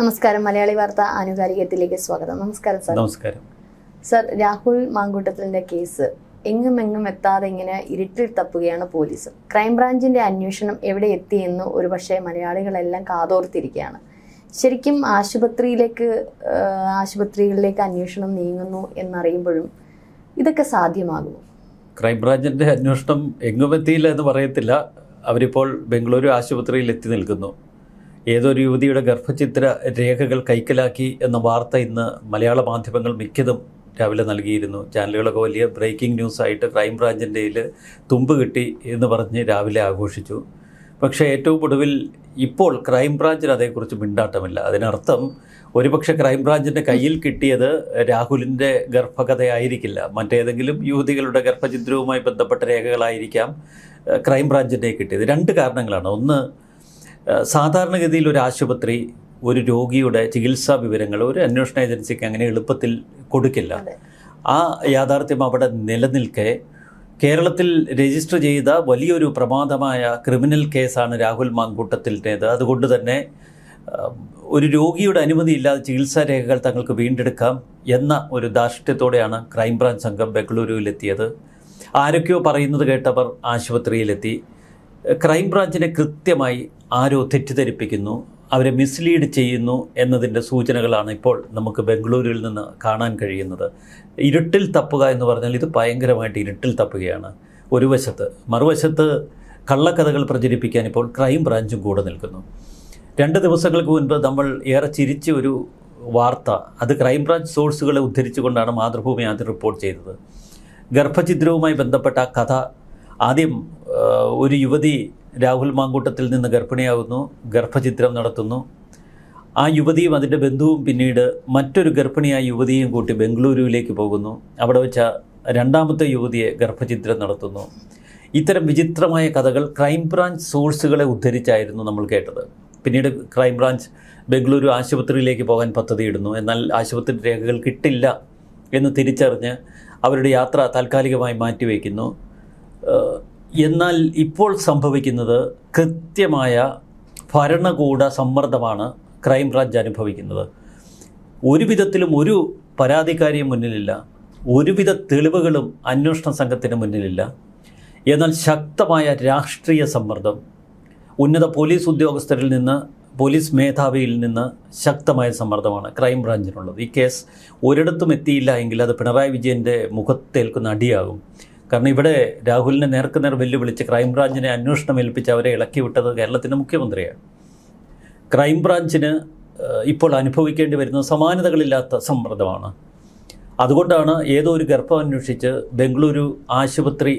നമസ്കാരം. മലയാളി വാർത്ത ആനുകാലികത്തിലേക്ക് സ്വാഗതം. നമസ്കാരം സാർ. നമസ്കാരം. സർ രാഹുൽ മാങ്കൂട്ടത്തിലിന്റെ കേസ് എങ്ങും എങ്ങും എത്താതെ ഇങ്ങനെ ഇരുട്ടിൽ തപ്പുകയാണ് പോലീസ്. ക്രൈംബ്രാഞ്ചിന്റെ അന്വേഷണം എവിടെ എത്തിയെന്ന് ഒരുപക്ഷെ മലയാളികളെല്ലാം കാതോർത്തിരിക്കുകയാണ്. ശരിക്കും ആശുപത്രിയിലേക്ക് ആശുപത്രികളിലേക്ക് അന്വേഷണം നീങ്ങുന്നു എന്നറിയുമ്പോഴും ഇതൊക്കെ സാധ്യമാകുമോ? ക്രൈംബ്രാഞ്ചിന്റെ അന്വേഷണം എങ്ങും എത്തിയില്ല എന്ന് പറയത്തില്ല. അവരിപ്പോൾ ബംഗളൂരു ആശുപത്രിയിൽ എത്തി നിൽക്കുന്നു. ഏതൊരു യുവതിയുടെ ഗർഭചിത്ര രേഖകൾ കൈക്കലാക്കി എന്ന വാർത്ത ഇന്ന് മലയാള മാധ്യമങ്ങൾ മിക്കതും രാവിലെ നൽകിയിരുന്നു. ചാനലുകളൊക്കെ വലിയ ബ്രേക്കിംഗ് ന്യൂസായിട്ട് ക്രൈംബ്രാഞ്ചിന്റെ തുമ്പ് കിട്ടി എന്ന് പറഞ്ഞ് രാവിലെ ആഘോഷിച്ചു. പക്ഷേ ഏറ്റവും ഒടുവിൽ ഇപ്പോൾ ക്രൈംബ്രാഞ്ചിന് അതേക്കുറിച്ച് മിണ്ടാട്ടമില്ല. അതിനർത്ഥം ഒരുപക്ഷെ ക്രൈംബ്രാഞ്ചിന്റെ കയ്യിൽ കിട്ടിയത് രാഹുലിന്റെ ഗർഭകഥയായിരിക്കില്ല. മറ്റേതെങ്കിലും യുവതികളുടെ ഗർഭചിത്രവുമായി ബന്ധപ്പെട്ട രേഖകളായിരിക്കാം ക്രൈംബ്രാഞ്ചിന്റെ കിട്ടിയത്. രണ്ട് കാരണങ്ങളാണ്. ഒന്ന് സാധാരണഗതിയിൽ ഒരു ആശുപത്രി ഒരു രോഗിയുടെ ചികിത്സാ വിവരങ്ങൾ ഒരു അന്വേഷണ ഏജൻസിക്ക് അങ്ങനെ എളുപ്പത്തിൽ കൊടുക്കില്ല. ആ യാഥാർത്ഥ്യം അവിടെ നിലനിൽക്കെ കേരളത്തിൽ രജിസ്റ്റർ ചെയ്ത വലിയൊരു പ്രമാദമായ ക്രിമിനൽ കേസാണ് രാഹുൽ മാങ്കൂട്ടത്തിന്റേത്. അതുകൊണ്ട് തന്നെ ഒരു രോഗിയുടെ അനുമതിയില്ലാതെ ചികിത്സാ രേഖകൾ തങ്ങൾക്ക് വീണ്ടെടുക്കാം എന്ന ഒരു ധാർഷ്ട്യത്തോടെയാണ് ക്രൈംബ്രാഞ്ച് സംഘം ബംഗളൂരുവിലെത്തിയത്. ആരൊക്കെയോ പറയുന്നത് കേട്ടവർ ആശുപത്രിയിലെത്തി. ക്രൈംബ്രാഞ്ചിനെ കൃത്യമായി ആരോ തെറ്റിദ്ധരിപ്പിക്കുന്നു അവരെ മിസ്ലീഡ് ചെയ്യുന്നു എന്നതിന്റെ സൂചനകളാണ് ഇപ്പോൾ നമുക്ക് ബംഗളൂരുവിൽ നിന്ന് കാണാൻ കഴിയുന്നത്. ഇരുട്ടിൽ തപ്പുക എന്ന് പറഞ്ഞാൽ ഇത് ഭയങ്കരമായിട്ട് ഇരുട്ടിൽ തപ്പുകയാണ്. ഒരു വശത്ത് മറുവശത്ത് കള്ളക്കഥകൾ പ്രചരിപ്പിക്കാൻ ഇപ്പോൾ ക്രൈം ബ്രാഞ്ചും കൂടെ നിൽക്കുന്നു. രണ്ട് ദിവസങ്ങൾക്ക് മുൻപ് നമ്മൾ ഏറെ ചിരിച്ച ഒരു വാർത്ത അത് ക്രൈംബ്രാഞ്ച് സോഴ്സുകളെ ഉദ്ധരിച്ചുകൊണ്ടാണ് മാതൃഭൂമി ആദ്യം റിപ്പോർട്ട് ചെയ്തത്. ഗർഭഛിദ്രവുമായി ബന്ധപ്പെട്ട ആ കഥ ആദ്യം ഒരു യുവതി രാഹുൽ മാങ്കൂട്ടത്തിൽ നിന്ന് ഗർഭിണിയാകുന്നു ഗർഭചിത്രം നടത്തുന്നു. ആ യുവതിയും അതിന്റെ ബന്ധുവും പിന്നീട് മറ്റൊരു ഗർഭിണിയായ യുവതിയും കൂട്ടി ബംഗളൂരുവിലേക്ക് പോകുന്നു. അവിടെ വെച്ച രണ്ടാമത്തെ യുവതിയെ ഗർഭചിത്രം നടത്തുന്നു. ഇത്തരം വിചിത്രമായ കഥകൾ ക്രൈംബ്രാഞ്ച് സോഴ്സുകളെ ഉദ്ധരിച്ചായിരുന്നു നമ്മൾ കേട്ടത്. പിന്നീട് ക്രൈംബ്രാഞ്ച് ബംഗളൂരു ആശുപത്രിയിലേക്ക് പോകാൻ പദ്ധതിയിടുന്നു. എന്നാൽ ആശുപത്രി രേഖകൾ കിട്ടില്ല എന്ന് തിരിച്ചറിഞ്ഞ് അവരുടെ യാത്ര താൽക്കാലികമായി മാറ്റിവെക്കുന്നു. എന്നാൽ ഇപ്പോൾ സംഭവിക്കുന്നത് കൃത്യമായ ഭരണകൂട സമ്മർദ്ദമാണ് ക്രൈംബ്രാഞ്ച് അനുഭവിക്കുന്നത്. ഒരു വിധത്തിലും ഒരു പരാതിക്കാരിയും മുന്നിലില്ല. ഒരുവിധ തെളിവുകളും അന്വേഷണ സംഘത്തിന് മുന്നിലില്ല. എന്നാൽ ശക്തമായ രാഷ്ട്രീയ സമ്മർദ്ദം ഉന്നത പോലീസ് ഉദ്യോഗസ്ഥരിൽ നിന്ന് പോലീസ് മേധാവിയിൽ നിന്ന് ശക്തമായ സമ്മർദ്ദമാണ് ക്രൈംബ്രാഞ്ചിനുള്ളത്. ഈ കേസ് ഒരിടത്തും എത്തിയില്ല എങ്കിൽ അത് പിണറായി വിജയന്റെ മുഖത്തേൽക്കുന്ന അടിയാകും. കാരണം ഇവിടെ രാഹുലിനെ നേർക്കുനേർ വെല്ലുവിളിച്ച് ക്രൈംബ്രാഞ്ചിനെ അന്വേഷണം ഏൽപ്പിച്ച് അവരെ ഇളക്കി വിട്ടത് കേരളത്തിന്റെ മുഖ്യമന്ത്രിയാണ്. ക്രൈംബ്രാഞ്ചിന് ഇപ്പോൾ അനുഭവിക്കേണ്ടി വരുന്ന സമാനതകളില്ലാത്ത സമ്മർദ്ദമാണ്. അതുകൊണ്ടാണ് ഏതോ ഒരു ഗർഭം അന്വേഷിച്ച് ബംഗളൂരു ആശുപത്രി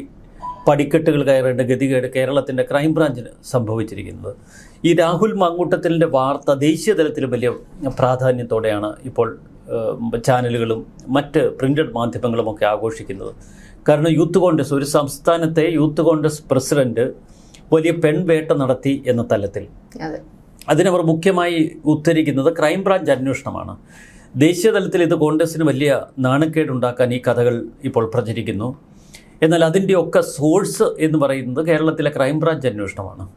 പടിക്കെട്ടുകൾ കയറേണ്ട ഗതികേട് കേരളത്തിന്റെ ക്രൈംബ്രാഞ്ചിന് സംഭവിച്ചിരിക്കുന്നത്. ഈ രാഹുൽ മാങ്കൂട്ടത്തിലിന്റെ വാർത്ത ദേശീയ തലത്തിൽ വലിയ പ്രാധാന്യത്തോടെയാണ് ഇപ്പോൾ ചാനലുകളും മറ്റ് പ്രിന്റഡ് മാധ്യമങ്ങളുമൊക്കെ ആഘോഷിക്കുന്നത്. കാരണം യൂത്ത് കോൺഗ്രസ് ഒരു സംസ്ഥാനത്തെ യൂത്ത് കോൺഗ്രസ് പ്രസിഡന്റ് വലിയ പെൺവേട്ട നടത്തി എന്ന തലത്തിൽ. അതെ. അതിനവർ മുഖ്യമായി ഉദ്ധരിക്കുന്നത് ക്രൈംബ്രാഞ്ച് അന്വേഷണമാണ്. ദേശീയ തലത്തിൽ ഇത് കോൺഗ്രസിന് വലിയ നാണക്കേടുണ്ടാക്കാൻ ഈ കഥകൾ ഇപ്പോൾ പ്രചരിക്കുന്നു. എന്നാൽ അതിന്റെ ഒക്കെ സോഴ്സ് എന്ന് പറയുന്നത് കേരളത്തിലെ ക്രൈംബ്രാഞ്ച് അന്വേഷണമാണ്.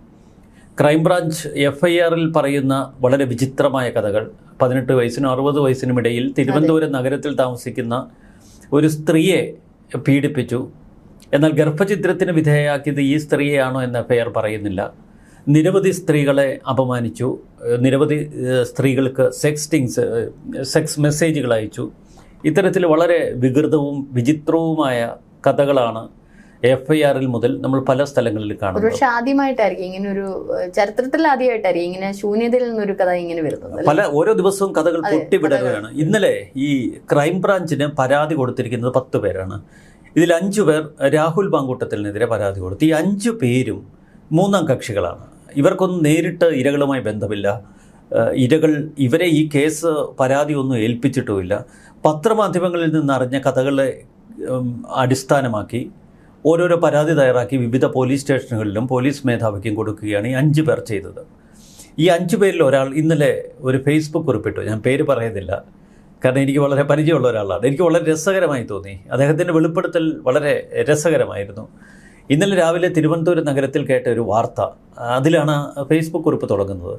ക്രൈംബ്രാഞ്ച് എഫ് ഐ ആറിൽ പറയുന്ന വളരെ വിചിത്രമായ കഥകൾ. പതിനെട്ട് വയസ്സിനും അറുപത് വയസ്സിനും ഇടയിൽ തിരുവനന്തപുരം നഗരത്തിൽ താമസിക്കുന്ന ഒരു സ്ത്രീയെ പീഡിപ്പിച്ചു. എന്നാൽ ഗർഭചിത്രത്തിന് വിധേയാക്കിയത് ഈ സ്ത്രീയാണോ എന്ന് എഫ് പറയുന്നില്ല. നിരവധി സ്ത്രീകളെ അപമാനിച്ചു. നിരവധി സ്ത്രീകൾക്ക് സ്ത്രീകൾക്ക് സെക്സ്റ്റിങ്സ് സെക്സ് മെസ്സേജുകൾ അയച്ചു. ഇത്തരത്തിൽ വളരെ വികൃതവും വിചിത്രവുമായ കഥകളാണ് എഫ് ഐ ആറിൽ മുതൽ നമ്മൾ പല സ്ഥലങ്ങളിൽ കാണും പക്ഷെ ആദ്യമായിട്ടായിരിക്കും ഇങ്ങനെ ഒരു ചരിത്രത്തിൽ ആദ്യമായിട്ടായിരിക്കും ഇങ്ങനെ ശൂന്യതയിൽ നിന്നൊരു കഥ ഇങ്ങനെ വരുന്നത് പല ഓരോ ദിവസവും കഥകൾ പൊട്ടിവിടുകയാണ് ഇന്നലെ ഈ ക്രൈംബ്രാഞ്ചിന് പരാതി കൊടുത്തിരിക്കുന്നത് പത്ത് പേരാണ്. ഇതിൽ അഞ്ചു പേർ രാഹുൽ മാങ്കൂട്ടത്തിനെതിരെ പരാതി കൊടുത്തു. ഈ അഞ്ചു പേരും മൂന്നാം കക്ഷികളാണ്. ഇവർക്കൊന്നും നേരിട്ട് ഇരകളുമായി ബന്ധമില്ല. ഇരകൾ ഇവരെ ഈ കേസ് പരാതി ഒന്നും ഏൽപ്പിച്ചിട്ടുമില്ല. പത്രമാധ്യമങ്ങളിൽ നിന്ന് അറിഞ്ഞ കഥകളെ അടിസ്ഥാനമാക്കി ഓരോരോ പരാതി തയ്യാറാക്കി വിവിധ പോലീസ് സ്റ്റേഷനുകളിലും പോലീസ് മേധാവിക്കും കൊടുക്കുകയാണ് ഈ അഞ്ച് പേർ ചെയ്തത്. ഈ അഞ്ച് പേരിൽ ഒരാൾ ഇന്നലെ ഒരു ഫേസ്ബുക്ക് കുറിപ്പിട്ടു. ഞാൻ പേര് പറയുന്നില്ല കാരണം എനിക്ക് വളരെ പരിചയമുള്ള ഒരാളാണ്. എനിക്ക് വളരെ രസകരമായി തോന്നി. അദ്ദേഹത്തിന്റെ വെളിപ്പെടുത്തൽ വളരെ രസകരമായിരുന്നു. ഇന്നലെ രാവിലെ തിരുവനന്തപുരം നഗരത്തിൽ കേട്ട ഒരു വാർത്ത അതിലാണ് ഫേസ്ബുക്ക് കുറിപ്പ് തുടങ്ങുന്നത്.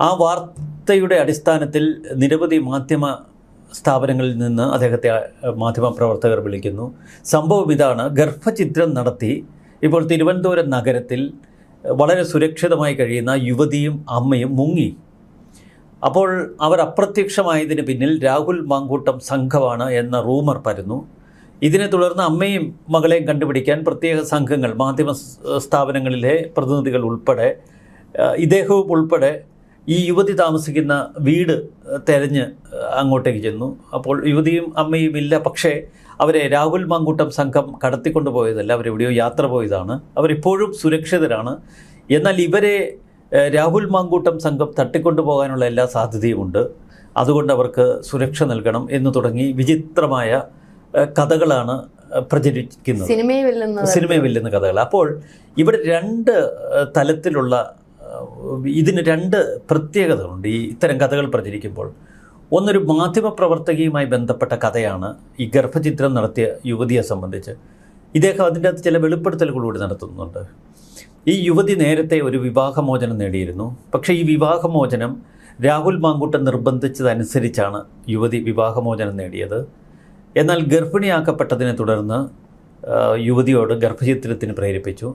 ആ വാർത്തയുടെ അടിസ്ഥാനത്തിൽ നിരവധി മാധ്യമ സ്ഥാപനങ്ങളിൽ നിന്ന് അദ്ദേഹത്തെ മാധ്യമപ്രവർത്തകർ വിളിക്കുന്നു. സംഭവം ഇതാണ്. ഗർഭചിത്രം നടത്തി ഇപ്പോൾ തിരുവനന്തപുരം നഗരത്തിൽ വളരെ സുരക്ഷിതമായി കഴിയുന്ന യുവതിയും അമ്മയും മുങ്ങി. അപ്പോൾ അവർ അപ്രത്യക്ഷമായതിന് പിന്നിൽ രാഹുൽ മാങ്കൂട്ടം സംഘമാണ് എന്ന റൂമർ പരന്നു. ഇതിനെ തുടർന്ന് അമ്മയും മകളെയും കണ്ടുപിടിക്കാൻ പ്രത്യേക സംഘങ്ങൾ മാധ്യമ സ്ഥാപനങ്ങളിലെ പ്രതിനിധികൾ ഉൾപ്പെടെ ഇദ്ദേഹവും ഉൾപ്പെടെ ഈ യുവതി താമസിക്കുന്ന വീട് തെരഞ്ഞ് അങ്ങോട്ടേക്ക് ചെന്നു. അപ്പോൾ യുവതിയും അമ്മയും ഇല്ല. പക്ഷേ അവരെ രാഹുൽ മാങ്കൂട്ടം സംഘം കടത്തിക്കൊണ്ടുപോയതല്ല അവരെവിടെയോ യാത്ര പോയതാണ്. അവരിപ്പോഴും സുരക്ഷിതരാണ്. എന്നാൽ ഇവരെ രാഹുൽ മാങ്കൂട്ടം സംഘം തട്ടിക്കൊണ്ടു പോകാനുള്ള എല്ലാ സാധ്യതയുമുണ്ട്. അതുകൊണ്ട് അവർക്ക് സുരക്ഷ നൽകണം എന്ന് തുടങ്ങി വിചിത്രമായ കഥകളാണ് പ്രചരിക്കുന്നത്. സിനിമയിൽ നിന്ന് വെല്ലുന്ന കഥകൾ. അപ്പോൾ ഇവിടെ രണ്ട് തലത്തിലുള്ള ഇതിന് രണ്ട് പ്രത്യേകതകളുണ്ട്. ഈ ഇത്തരം കഥകൾ പ്രചരിക്കുമ്പോൾ ഒന്നൊരു മാധ്യമപ്രവർത്തകയുമായി ബന്ധപ്പെട്ട കഥയാണ് ഈ ഗർഭചിത്രം നടത്തിയ യുവതിയെ സംബന്ധിച്ച്. ഇദ്ദേഹം അതിന്റെ അകത്ത് ചില വെളിപ്പെടുത്തലുകളൂടെ നടത്തുന്നുണ്ട്. ഈ യുവതി നേരത്തെ ഒരു വിവാഹമോചനം നേടിയിരുന്നു. പക്ഷേ ഈ വിവാഹമോചനം രാഹുൽ മാങ്കൂട്ടം നിർബന്ധിച്ചതനുസരിച്ചാണ് യുവതി വിവാഹമോചനം നേടിയത്. എന്നാൽ ഗർഭിണിയാക്കപ്പെട്ടതിനെ തുടർന്ന് യുവതിയോട് ഗർഭചിത്രത്തിന് പ്രേരിപ്പിച്ചു.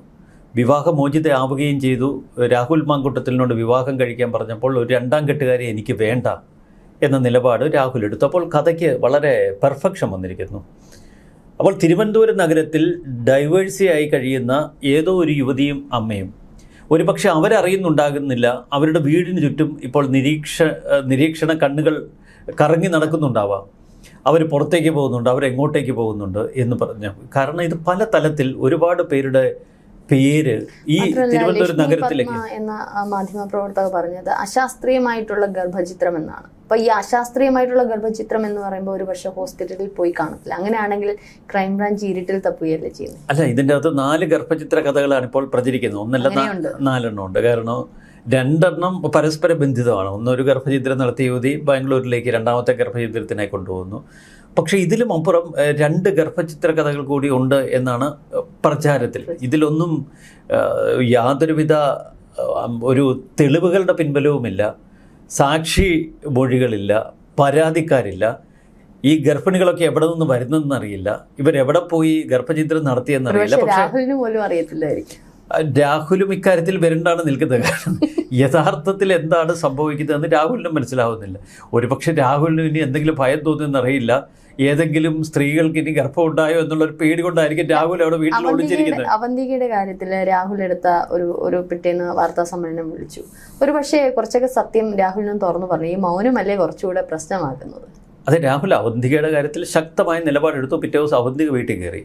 വിവാഹമോചിതയാവുകയും ചെയ്തു. രാഹുൽ മാങ്കുട്ടത്തിലിനോട് വിവാഹം കഴിക്കാൻ പറഞ്ഞപ്പോൾ ഒരു രണ്ടാം കെട്ടുകാരെ എനിക്ക് വേണ്ട എന്ന നിലപാട് രാഹുൽ എടുത്തു. അപ്പോൾ കഥയ്ക്ക് വളരെ പെർഫെക്ഷൻ വന്നിരിക്കുന്നു. അപ്പോൾ തിരുവനന്തപുരം നഗരത്തിൽ ഡൈവേഴ്സിയായി കഴിയുന്ന ഏതോ ഒരു യുവതിയും അമ്മയും ഒരുപക്ഷെ അവരറിയുന്നുണ്ടാകുന്നില്ല. അവരുടെ വീടിന് ചുറ്റും ഇപ്പോൾ നിരീക്ഷ നിരീക്ഷണ കണ്ണുകൾ കറങ്ങി നടക്കുന്നുണ്ടാവാം. അവർ പുറത്തേക്ക് പോകുന്നുണ്ട് അവരെങ്ങോട്ടേക്ക് പോകുന്നുണ്ട് എന്ന് പറഞ്ഞു. കാരണം ഇത് പല തലത്തിൽ ഒരുപാട് പേരുടെ പേര് ഈ തിരുവനന്തപുരം നഗരത്തിലേക്ക്. എന്ന മാധ്യമ മാധ്യമപ്രവർത്തക പറഞ്ഞത് അശാസ്ത്രീയമായിട്ടുള്ള ഗർഭചിത്രം എന്നാണ്. അപ്പൊ ഈ അശാസ്ത്രീയമായിട്ടുള്ള ഗർഭചിത്രം എന്ന് പറയുമ്പോൾ ഒരു പക്ഷേ ഹോസ്പിറ്റലിൽ പോയി കാണത്തില്ല. അങ്ങനെയാണെങ്കിൽ ക്രൈംബ്രാഞ്ച് ഇരുട്ടിൽ തപ്പുകയല്ലേ ചെയ്യുന്നത് അല്ല ഇതിന്റെ അകത്ത് നാല് ഗർഭചിത്ര കഥകളാണ് ഇപ്പോൾ പ്രചരിക്കുന്നത്. ഒന്നല്ല നാലെണ്ണം ഉണ്ട്. കാരണം രണ്ടെണ്ണം പരസ്പര ബന്ധിതമാണ്. ഒന്നൊരു ഗർഭചിത്രം നടത്തിയ യുവതി ബാംഗ്ലൂരിലേക്ക് രണ്ടാമത്തെ ഗർഭചിത്രത്തിനായി കൊണ്ടുപോകുന്നു. പക്ഷേ ഇതിലും അപ്പുറം രണ്ട് ഗർഭചിത്ര കഥകൾ കൂടി ഉണ്ട് എന്നാണ് പ്രചാരത്തിൽ. ഇതിലൊന്നും യാതൊരുവിധ ഒരു തെളിവുകളുടെ പിൻബലവുമില്ല സാക്ഷി മൊഴികളില്ല പരാതിക്കാരില്ല. ഈ ഗർഭിണികളൊക്കെ എവിടെ നിന്ന് വരുന്നതെന്ന് അറിയില്ല ഇവരെവിടെ പോയി ഗർഭചിത്രം നടത്തിയെന്നറിയില്ല അറിയില്ല. പക്ഷേ രാഹുലും ഇക്കാര്യത്തിൽ വരണ്ടാണ് നിൽക്കുന്നത്. കാരണം യഥാർത്ഥത്തിൽ എന്താണ് സംഭവിക്കുന്നതെന്ന് രാഹുലിനും മനസ്സിലാവുന്നില്ല. ഒരുപക്ഷെ രാഹുലിന് ഇനി എന്തെങ്കിലും ഭയം തോന്നുന്നറിയില്ല ഏതെങ്കിലും സ്ത്രീകൾക്ക് ഇനി ഗർഭം ഉണ്ടായോ എന്നുള്ള ഒരു പേടി കൊണ്ടായിരിക്കും രാഹുൽ അവിടെ വീട്ടിൽ ഒളിച്ചിരിക്കുന്നത് അവന്തികയുടെ കാര്യത്തിൽ രാഹുൽ എടുത്ത ഒരു ഒരു പിറ്റേന്ന് വാർത്താ സമ്മേളനം വിളിച്ചു. ഒരു പക്ഷേ കുറച്ചൊക്കെ സത്യം രാഹുലിനും തുറന്നു പറഞ്ഞു. ഈ മൗനമല്ലേ കുറച്ചുകൂടെ പ്രശ്നമാക്കുന്നത്? അതെ രാഹുൽ അവന്തികയുടെ കാര്യത്തിൽ ശക്തമായ നിലപാടെടുത്തു. പിറ്റേ ദിവസം അവന്തിക വീട്ടിൽ കയറി.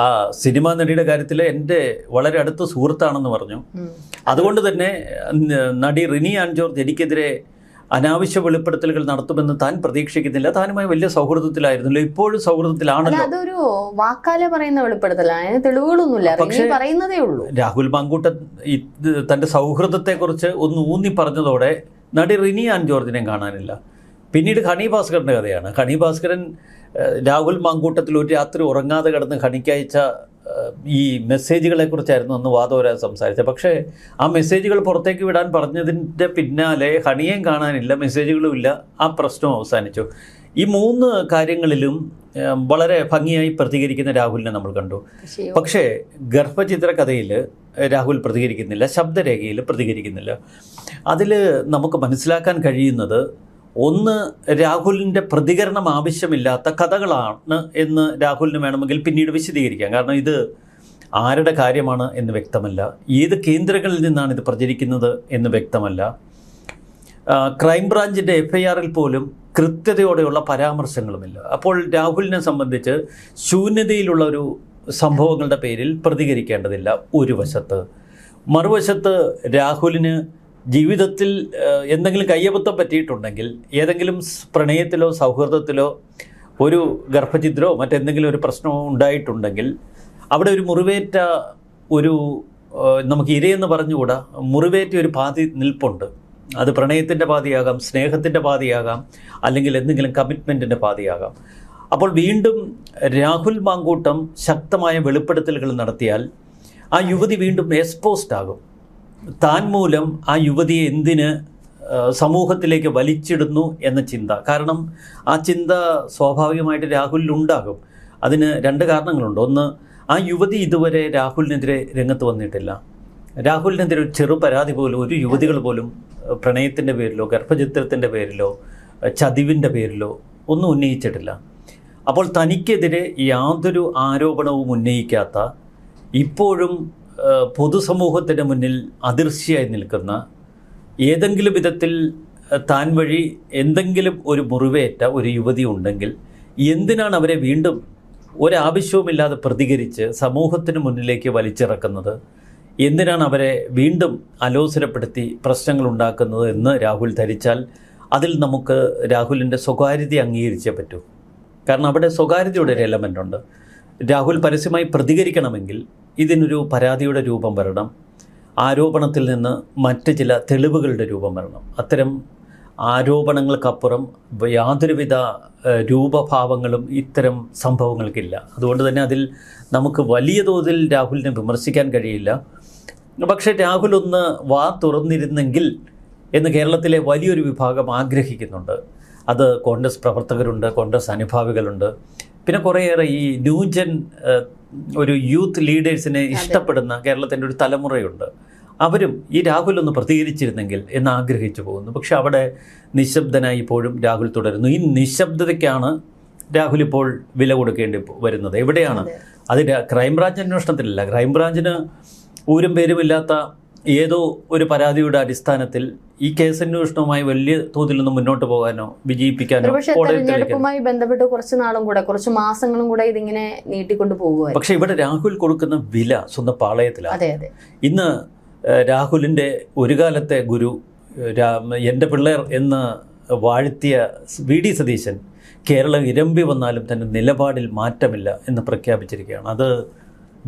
ആ സിനിമാ നടിയുടെ കാര്യത്തിൽ എന്റെ വളരെ അടുത്ത സുഹൃത്താണെന്ന് പറഞ്ഞു. അതുകൊണ്ട് തന്നെ നടി റിനി ആൻ ജോർജ് എനിക്കെതിരെ അനാവശ്യ വെളിപ്പെടുത്തലുകൾ നടത്തുമെന്ന് താൻ പ്രതീക്ഷിക്കുന്നില്ല. താനുമായി വലിയ സൗഹൃദത്തിലായിരുന്നല്ലോ. ഇപ്പോഴും സൗഹൃദത്തിലാണല്ലോ. അതൊരു വാക്കാലെ പറയുന്ന വെളിപ്പെടുത്തലാണ് തെളിവുകളൊന്നുമില്ല. പക്ഷേ- പറയുന്നതേ ഉള്ളൂ. രാഹുൽ മാങ്കൂട്ടൻ തന്റെ സൗഹൃദത്തെക്കുറിച്ച് ഒന്ന് ഊന്നി പറഞ്ഞതോടെ നടി റിനി ആൻ ജോർജിനെ കാണാനില്ല. പിന്നീട് ഹണി ഭാസ്കറിന്റെ കഥയാണ്. ഹണി ഭാസ്കരൻ രാഹുൽ മാങ്കൂട്ടത്തിൽ ഒരു രാത്രി ഉറങ്ങാതെ കിടന്ന് ഹണിക്കയച്ച ഏഹ്, ഈ മെസ്സേജുകളെക്കുറിച്ചായിരുന്നു അന്ന് വാദോരാൻ സംസാരിച്ചത്. പക്ഷേ ആ മെസ്സേജുകൾ പുറത്തേക്ക് വിടാൻ പറഞ്ഞതിന്റെ പിന്നാലെ ഹണിയേയും കാണാനില്ല മെസ്സേജുകളും ഇല്ല ആ പ്രശ്നം അവസാനിച്ചു. ഈ മൂന്ന് കാര്യങ്ങളിലും വളരെ ഭംഗിയായി പ്രതികരിക്കുന്ന രാഹുലിനെ നമ്മൾ കണ്ടു. പക്ഷേ ഗർഭചിത്ര കഥയിൽ രാഹുൽ പ്രതികരിക്കുന്നില്ല ശബ്ദരേഖയിൽ പ്രതികരിക്കുന്നില്ല. അതിൽ നമുക്ക് മനസ്സിലാക്കാൻ കഴിയുന്നത് ഒന്ന് രാഹുലിന്റെ പ്രതികരണം ആവശ്യമില്ലാത്ത കഥകളാണ് എന്ന് രാഹുലിന് വേണമെങ്കിൽ പിന്നീട് വിശദീകരിക്കാം. കാരണം ഇത് ആരുടെ കാര്യമാണ് എന്ന് വ്യക്തമല്ല. ഏത് കേന്ദ്രങ്ങളിൽ നിന്നാണ് ഇത് പ്രചരിക്കുന്നത് എന്ന് വ്യക്തമല്ല. ക്രൈംബ്രാഞ്ചിന്റെ എഫ് ഐ ആറിൽ പോലും കൃത്യതയോടെയുള്ള പരാമർശങ്ങളുമില്ല. അപ്പോൾ രാഹുലിനെ സംബന്ധിച്ച് ശൂന്യതയിലുള്ള ഒരു സംഭവങ്ങളുടെ പേരിൽ പ്രതികരിക്കേണ്ടതില്ല ഒരു വശത്ത്. മറുവശത്ത് രാഹുലിന് ജീവിതത്തിൽ എന്തെങ്കിലും കയ്യബദ്ധം പറ്റിയിട്ടുണ്ടെങ്കിൽ ഏതെങ്കിലും പ്രണയത്തിലോ സൗഹൃദത്തിലോ ഒരു ഗർഭചിദ്രോ മറ്റെന്തെങ്കിലും ഒരു പ്രശ്നമോ ഉണ്ടായിട്ടുണ്ടെങ്കിൽ അവിടെ ഒരു മുറിവേറ്റ ഒരു നമുക്ക് ഇരയെന്ന് പറഞ്ഞുകൂടാ മുറിവേറ്റ ഒരു പാതി നിൽപ്പുണ്ട്. അത് പ്രണയത്തിന്റെ പാതിയാകാം സ്നേഹത്തിന്റെ പാതിയാകാം അല്ലെങ്കിൽ എന്തെങ്കിലും കമ്മിറ്റ്മെന്റിന്റെ പാതിയാകാം. അപ്പോൾ വീണ്ടും രാഹുൽ മാങ്കൂട്ടം ശക്തമായ വെളിപ്പെടുത്തലുകൾ നടത്തിയാൽ ആ യുവതി വീണ്ടും എക്സ്പോസ്ഡ് ആകും. താൻ മൂലം ആ യുവതിയെ എന്തിന് സമൂഹത്തിലേക്ക് വലിച്ചിടുന്നു എന്ന ചിന്ത. കാരണം ആ ചിന്ത സ്വാഭാവികമായിട്ട് രാഹുലിൽ ഉണ്ടാകും. അതിന് രണ്ട് കാരണങ്ങളുണ്ട്. ഒന്ന് ആ യുവതി ഇതുവരെ രാഹുലിനെതിരെ രംഗത്ത് വന്നിട്ടില്ല. രാഹുലിനെതിരെ ഒരു ചെറു പരാതി പോലും ഒരു യുവതികൾ പോലും പ്രണയത്തിന്റെ പേരിലോ ഗർഭചിത്രത്തിന്റെ പേരിലോ ചതിവിന്റെ പേരിലോ ഒന്നും ഉന്നയിച്ചിട്ടില്ല. അപ്പോൾ തനിക്കെതിരെ യാതൊരു ആരോപണവും ഉന്നയിക്കാത്ത ഇപ്പോഴും പൊതുസമൂഹത്തിന് മുന്നിൽ അദൃശ്യമായി നിൽക്കുന്ന ഏതെങ്കിലും വിധത്തിൽ താൻ വഴി എന്തെങ്കിലും ഒരു മുറിവേറ്റ ഒരു യുവതി ഉണ്ടെങ്കിൽ എന്തിനാണ് അവരെ വീണ്ടും ഒരാവശ്യവുമില്ലാതെ പ്രതികരിച്ച് സമൂഹത്തിന് മുന്നിലേക്ക് വലിച്ചിറക്കുന്നത്? എന്തിനാണ് അവരെ വീണ്ടും അലോസരപ്പെടുത്തി പ്രശ്നങ്ങൾ ഉണ്ടാക്കുന്നത് എന്ന് രാഹുൽ ധരിച്ചാൽ അതിൽ നമുക്ക് രാഹുലിന്റെ സ്വകാര്യത അംഗീകരിച്ചേ പറ്റൂ. കാരണം അവിടെ സ്വകാര്യതയുടെ ഒരു എലമെന്റ് ഉണ്ട്. രാഹുൽ പരസ്യമായി പ്രതികരിക്കണമെങ്കിൽ ഇതിനൊരു പരാതിയുടെ രൂപം വരണം. ആരോപണത്തിൽ നിന്ന് മറ്റ് ചില തെളിവുകളുടെ രൂപം വരണം. അത്തരം ആരോപണങ്ങൾക്കപ്പുറം യാതൊരുവിധ രൂപഭാവങ്ങളും ഇത്തരം സംഭവങ്ങൾക്കില്ല. അതുകൊണ്ട് തന്നെ അതിൽ നമുക്ക് വലിയ തോതിൽ രാഹുലിനെ വിമർശിക്കാൻ കഴിയില്ല. പക്ഷേ രാഹുൽ ഒന്ന് വാ തുറന്നിരുന്നെങ്കിൽ എന്ന് കേരളത്തിലെ വലിയൊരു വിഭാഗം ആഗ്രഹിക്കുന്നുണ്ട്. അത് കോൺഗ്രസ് പ്രവർത്തകരുണ്ട് കോൺഗ്രസ് അനുഭാവികളുണ്ട്. പിന്നെ കുറേയേറെ ഈ ന്യൂജൻ ഒരു യൂത്ത് ലീഡേഴ്സിനെ ഇഷ്ടപ്പെടുന്ന കേരളത്തിന്റെ ഒരു തലമുറയുണ്ട്. അവരും ഈ രാഹുൽ ഒന്ന് പ്രതികരിച്ചിരുന്നെങ്കിൽ എന്ന് ആഗ്രഹിച്ചു പോകുന്നു. പക്ഷെ അവിടെ നിശബ്ദനായി ഇപ്പോഴും രാഹുൽ തുടരുന്നു. ഈ നിശബ്ദതയ്ക്കാണ് രാഹുൽ ഇപ്പോൾ വില കൊടുക്കേണ്ടി വരുന്നത്. എവിടെയാണ്? അത്. ക്രൈംബ്രാഞ്ച് അന്വേഷണത്തിലല്ല. ക്രൈംബ്രാഞ്ചിന് ഊരും പേരുമില്ലാത്ത ഏതോ ഒരു പരാതിയുടെ അടിസ്ഥാനത്തിൽ ഈ കേസ് അന്വേഷണവുമായി വലിയ തോതിൽ നിന്ന് മുന്നോട്ട് പോകാനോ വിജയിപ്പിക്കാനോ തെരഞ്ഞെടുപ്പുമായി ബന്ധപ്പെട്ട് കുറച്ച് നാളും കൂടെ കുറച്ച് മാസങ്ങളും കൂടെ ഇതിങ്ങനെ നീട്ടിക്കൊണ്ട് പോകുക പക്ഷെ ഇവിടെ രാഹുൽ കൊടുക്കുന്ന വില സ്വന്തം പാളയത്തിലാണ്. അതെ അതെ. ഇന്ന് രാഹുലിന്റെ ഒരു കാലത്തെ ഗുരു എന്റെ പിള്ളേർ എന്ന് വാഴ്ത്തിയ വി ഡി സതീശൻ കേരളം ഇരമ്പി വന്നാലും തന്റെ നിലപാടിൽ മാറ്റമില്ല എന്ന് പ്രഖ്യാപിച്ചിരിക്കുകയാണ്. അത്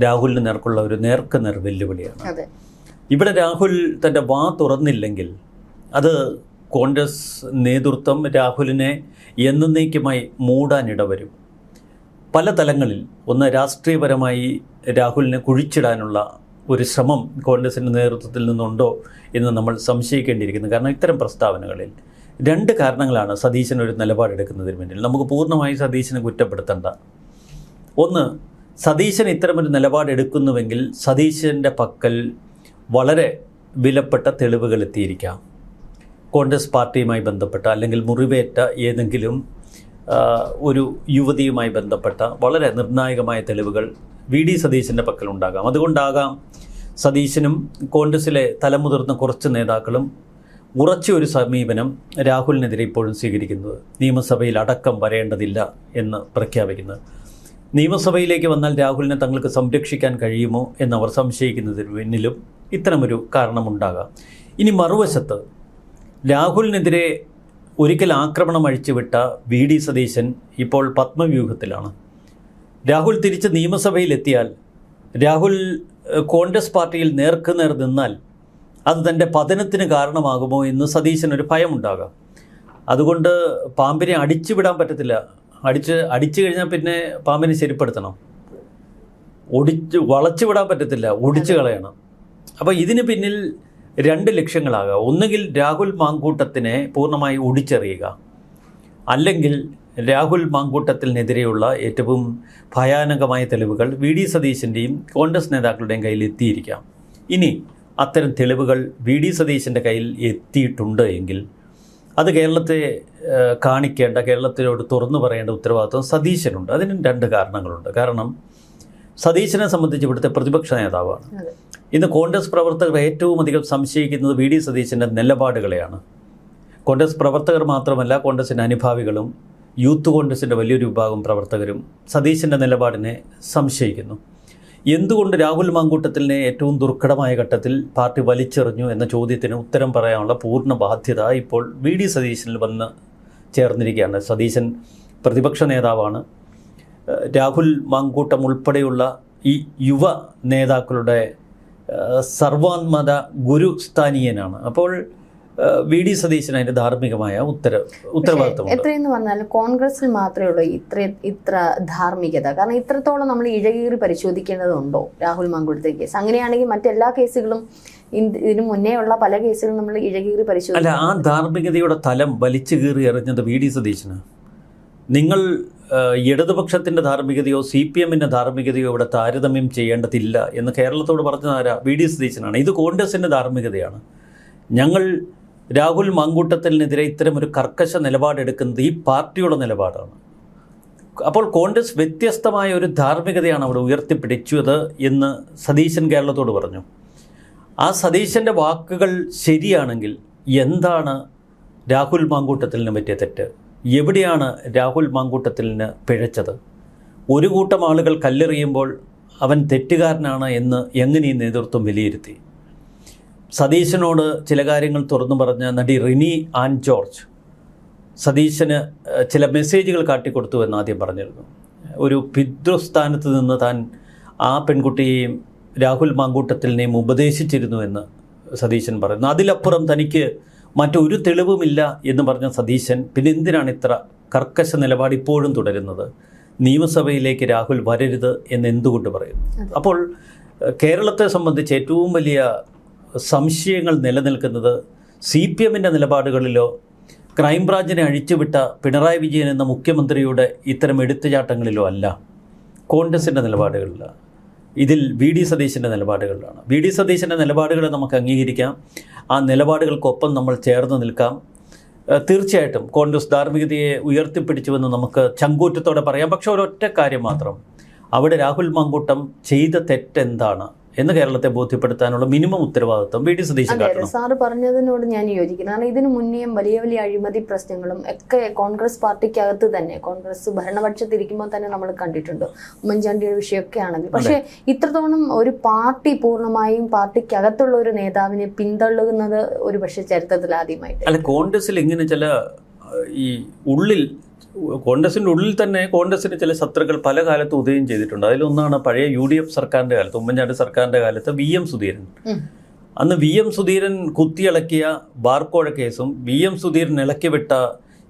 രാഹുലിന് നേർക്കുള്ള ഒരു നേർക്കുനേർ വെല്ലുവിളിയാണ്. അതെ. ഇവിടെ രാഹുൽ തന്റെ വാ തുറന്നില്ലെങ്കിൽ അത് കോൺഗ്രസ് നേതൃത്വം രാഹുലിനെ എന്നേക്കുമായി മൂടാനിടവരും പല തലങ്ങളിൽ ഒന്ന് രാഷ്ട്രീയപരമായി രാഹുലിനെ കുഴിച്ചിടാനുള്ള ഒരു ശ്രമം കോൺഗ്രസിന്റെ നേതൃത്വത്തിൽ നിന്നുണ്ടോ എന്ന് നമ്മൾ സംശയിക്കേണ്ടിയിരിക്കുന്നു. കാരണം ഇത്തരം പ്രസ്താവനകളിൽ രണ്ട് കാരണങ്ങളാണ് സതീശൻ ഒരു നിലപാടെടുക്കുന്നതിന് വേണ്ടി നമുക്ക് പൂർണമായി സതീശനെ കുറ്റപ്പെടുത്തണ്ട. ഒന്ന് സതീശൻ ഇത്തരമൊരു നിലപാടെടുക്കുന്നുവെങ്കിൽ സതീശന്റെ പക്കൽ വളരെ വിലപ്പെട്ട തെളിവുകൾ എത്തിയിരിക്കാം. കോൺഗ്രസ് പാർട്ടിയുമായി ബന്ധപ്പെട്ട അല്ലെങ്കിൽ മുറിവേറ്റ ഏതെങ്കിലും ഒരു യുവതിയുമായി ബന്ധപ്പെട്ട വളരെ നിർണായകമായ തെളിവുകൾ വി ഡി സതീശന്റെ പക്കലുണ്ടാകാം അതുകൊണ്ടാകാം സതീശനും കോൺഗ്രസിലെ തലമുതിർന്ന കുറച്ച് നേതാക്കളും ഉറച്ച ഒരു സമീപനം രാഹുലിനെതിരെ ഇപ്പോഴും സ്വീകരിക്കുന്നത്. നിയമസഭയിൽ അടക്കം വരേണ്ടതില്ല എന്ന് പ്രഖ്യാപിക്കുന്നത്. നിയമസഭയിലേക്ക് വന്നാൽ രാഹുലിനെ തങ്ങൾക്ക് സംരക്ഷിക്കാൻ കഴിയുമോ എന്നവർ സംശയിക്കുന്നതിന് പിന്നിലും ഇത്തരമൊരു കാരണമുണ്ടാകാം. ഇനി മറുവശത്ത് രാഹുലിനെതിരെ ഒരിക്കൽ ആക്രമണം അഴിച്ചുവിട്ട വി ഡി സതീശൻ ഇപ്പോൾ പത്മവ്യൂഹത്തിലാണ്. രാഹുൽ തിരിച്ച് നിയമസഭയിലെത്തിയാൽ രാഹുൽ കോൺഗ്രസ് പാർട്ടിയിൽ നേർക്കുനേർ നിന്നാൽ അത് തന്റെ പതനത്തിന് കാരണമാകുമോ എന്ന് സതീശനൊരു ഭയമുണ്ടാകാം. അതുകൊണ്ട് പാമ്പിനെ അടിച്ചു വിടാൻ പറ്റത്തില്ല. അടിച്ച് അടിച്ചു കഴിഞ്ഞാൽ പിന്നെ പാമ്പിനെ ശരിപ്പെടുത്തണം. ഒടിച്ച് വളച്ചു വിടാൻ പറ്റത്തില്ല. ഒടിച്ചു കളയണം. അപ്പോൾ ഇതിന് പിന്നിൽ രണ്ട് ലക്ഷ്യങ്ങളാകാം ഒന്നുകിൽ രാഹുൽ മാങ്കൂട്ടത്തിനെ പൂർണമായി ഒടിച്ചെറിയുക അല്ലെങ്കിൽ രാഹുൽ മാങ്കൂട്ടത്തിനെതിരെയുള്ള ഏറ്റവും ഭയാനകമായ തെളിവുകൾ വി ഡി സതീശന്റെയും കോൺഗ്രസ് നേതാക്കളുടെയും കയ്യിൽ എത്തിയിരിക്കാം ഇനി അത്തരം തെളിവുകൾ വി ഡി സതീശന്റെ കയ്യിൽ എത്തിയിട്ടുണ്ട് എങ്കിൽ അത് കേരളത്തെ കാണിക്കേണ്ട കേരളത്തിലോട് തുറന്നു പറയേണ്ട ഉത്തരവാദിത്വം സതീശനുണ്ട്. അതിന് രണ്ട് കാരണങ്ങളുണ്ട്. കാരണം സതീശനെ സംബന്ധിച്ച് ഇവിടുത്തെ പ്രതിപക്ഷ നേതാവാണ്. ഇന്ന് കോൺഗ്രസ് പ്രവർത്തകർ ഏറ്റവും അധികം സംശയിക്കുന്നത് വി ഡി സതീശന്റെ നിലപാടുകളെയാണ്. കോൺഗ്രസ് പ്രവർത്തകർ മാത്രമല്ല കോൺഗ്രസിന്റെ അനുഭാവികളും യൂത്ത് കോൺഗ്രസിന്റെ വലിയൊരു വിഭാഗം പ്രവർത്തകരും സതീശന്റെ നിലപാടിനെ സംശയിക്കുന്നു. എന്തുകൊണ്ട് രാഹുൽ മാങ്കൂട്ടത്തിലിനെ ഏറ്റവും ദുർഘടമായ ഘട്ടത്തിൽ പാർട്ടി വലിച്ചെറിഞ്ഞു എന്ന ചോദ്യത്തിന് ഉത്തരം പറയാനുള്ള പൂർണ ബാധ്യത ഇപ്പോൾ വി ഡി സതീശനിൽ വന്ന് ചേർന്നിരിക്കുകയാണ്. സതീശൻ പ്രതിപക്ഷ നേതാവാണ്. രാഹുൽ മാങ്കൂട്ടം ഉൾപ്പെടെയുള്ള ഈ യുവ നേതാക്കളുടെ സർവാത്മത ഗുരുസ്ഥാനീയനാണ് അപ്പോൾ വി ഡി സതീശന് അതിന്റെ ധാർമ്മികമായ ഉത്തര ഉത്തരവാദിത്വം എത്രയെന്ന് പറഞ്ഞാൽ കോൺഗ്രസിൽ മാത്രമേ ഉള്ളൂ ഇത്ര ഇത്ര ധാർമ്മികത. കാരണം ഇത്രത്തോളം നമ്മൾ ഇഴകീറി പരിശോധിക്കേണ്ടതുണ്ടോ രാഹുൽ മാങ്കുളത്തെ കേസ്? അങ്ങനെയാണെങ്കിൽ മറ്റെല്ലാ കേസുകളും ഇതിനു മുന്നേ ഉള്ള പല കേസുകളും നമ്മൾ ഇഴകീറി പരിശോധിക്കും അല്ല ആ ധാർമ്മികതയുടെ തലം വലിച്ചു കീറി എറിഞ്ഞത് വി ഡി സതീശന് നിങ്ങൾ ഇടതുപക്ഷത്തിന്റെ ധാർമ്മികതയോ സി പി എമ്മിന്റെ ധാർമ്മികതയോ ഇവിടെ താരതമ്യം ചെയ്യേണ്ടതില്ല എന്ന് കേരളത്തോട് പറഞ്ഞത് ആരാ? വി ഡി സതീശനാണ്. ഇത് കോൺഗ്രസിന്റെ ധാർമ്മികതയാണ്. ഞങ്ങൾ രാഹുൽ മാങ്കൂട്ടത്തിനെതിരെ ഇത്തരമൊരു കർക്കശ നിലപാടെടുക്കുന്നത് ഈ പാർട്ടിയുടെ നിലപാടാണ്. അപ്പോൾ കോൺഗ്രസ് വ്യത്യസ്തമായ ഒരു ധാർമ്മികതയാണ് അവിടെ ഉയർത്തിപ്പിടിച്ചത് എന്ന് സതീശൻ കേരളത്തോട് പറഞ്ഞു. ആ സതീശന്റെ വാക്കുകൾ ശരിയാണെങ്കിൽ എന്താണ് രാഹുൽ മാങ്കൂട്ടത്തിലിന് പറ്റിയ തെറ്റ്? എവിടെയാണ് രാഹുൽ മാങ്കൂട്ടത്തിലിന് പിഴച്ചത്? ഒരു കൂട്ടം ആളുകൾ കല്ലെറിയുമ്പോൾ അവൻ തെറ്റുകാരനാണ് എന്ന് എങ്ങനെ ഈ നേതൃത്വം വിലയിരുത്തി? സതീശനോട് ചില കാര്യങ്ങൾ തുറന്നു പറഞ്ഞ നടി റിനി ആൻ ജോർജ് സതീശന് ചില മെസ്സേജുകൾ കാട്ടിക്കൊടുത്തു എന്ന് ആദ്യം പറഞ്ഞിരുന്നു. ഒരു പിതൃസ്ഥാനത്ത് നിന്ന് താൻ ആ പെൺകുട്ടിയെയും രാഹുൽ മാങ്കൂട്ടത്തിലിനെയും ഉപദേശിച്ചിരുന്നു എന്ന് സതീശൻ പറയുന്നു. അതിലപ്പുറം തനിക്ക് മറ്റൊരു തെളിവുമില്ല എന്ന് പറഞ്ഞ സതീശൻ പിന്നെ എന്തിനാണ് ഇത്ര കർക്കശ നിലപാട് ഇപ്പോഴും തുടരുന്നത്? നിയമസഭയിലേക്ക് രാഹുൽ വരരുത് എന്ന് എന്തുകൊണ്ട് പറയുന്നു അപ്പോൾ കേരളത്തെ സംബന്ധിച്ച് ഏറ്റവും വലിയ സംശയങ്ങൾ നിലനിൽക്കുന്നത് സി പി എമ്മിന്റെ നിലപാടുകളിലോ ക്രൈംബ്രാഞ്ചിനെ അഴിച്ചുവിട്ട പിണറായി വിജയൻ എന്ന മുഖ്യമന്ത്രിയുടെ ഇത്തരം എടുത്തുചാട്ടങ്ങളിലോ അല്ല. കോൺഗ്രസിന്റെ നിലപാടുകളിലാണ് ഇതിൽ വി ഡി സതീശന്റെ നിലപാടുകളിലാണ്. വി ഡി സതീശന്റെ നിലപാടുകളെ നമുക്ക് അംഗീകരിക്കാം. ആ നിലപാടുകൾക്കൊപ്പം നമ്മൾ ചേർന്ന് നിൽക്കാം. തീർച്ചയായിട്ടും കോൺഗ്രസ് ധാർമ്മികതയെ ഉയർത്തിപ്പിടിച്ചുവെന്ന് നമുക്ക് ചങ്കൂറ്റത്തോടെ പറയാം. പക്ഷേ ഒരൊറ്റ കാര്യം മാത്രം. അവിടെ രാഹുൽ മങ്കൂട്ടം ചെയ്ത തെറ്റെന്താണ്? എന്ന് കേരളത്തെ ബോധ്യപ്പെടുത്താനുള്ള മിനിമം ഉത്തരവാദിത്വം വി ഡി സതീശൻ സാർ അതെ. കാട്ടണം. സാറ് പറഞ്ഞതിനോട് ഞാൻ യോജിക്കുന്നു. കാരണം ഇതിനു മുന്നേയും വലിയ വലിയ അഴിമതി പ്രശ്നങ്ങളും ഒക്കെ കോൺഗ്രസ് പാർട്ടിക്കകത്ത് തന്നെ കോൺഗ്രസ് ഭരണപക്ഷത്തിരിക്കുമ്പോൾ തന്നെ നമ്മൾ കണ്ടിട്ടുണ്ട്. ഉമ്മൻചാണ്ടിയുടെ വിഷയമൊക്കെ ആണെങ്കിൽ. പക്ഷേ ഇത്രത്തോളം ഒരു പാർട്ടി പൂർണമായും പാർട്ടിക്കകത്തുള്ള ഒരു നേതാവിനെ പിന്തള്ളുന്നത് ഒരു പക്ഷേ ചരിത്രത്തിൽ ആദ്യമായിട്ട്. അല്ല കോൺഗ്രസിൽ ഇങ്ങനെ ചില ഈ ഉള്ളിൽ കോൺഗ്രസിന്റെ ഉള്ളിൽ തന്നെ കോൺഗ്രസിന് ചില ശത്രുക്കൾ പല കാലത്ത് ഉദയം ചെയ്തിട്ടുണ്ട്. അതിലൊന്നാണ് പഴയ യു ഡി എഫ് സർക്കാരിന്റെ കാലത്ത് ഉമ്മൻചാണ്ടി സർക്കാരിന്റെ കാലത്ത് വി എം സുധീരൻ. അന്ന് വി എം സുധീരൻ കുത്തിയിളക്കിയ ബാർക്കോഴ കേസും വി എം സുധീരൻ ഇളക്കി വിട്ട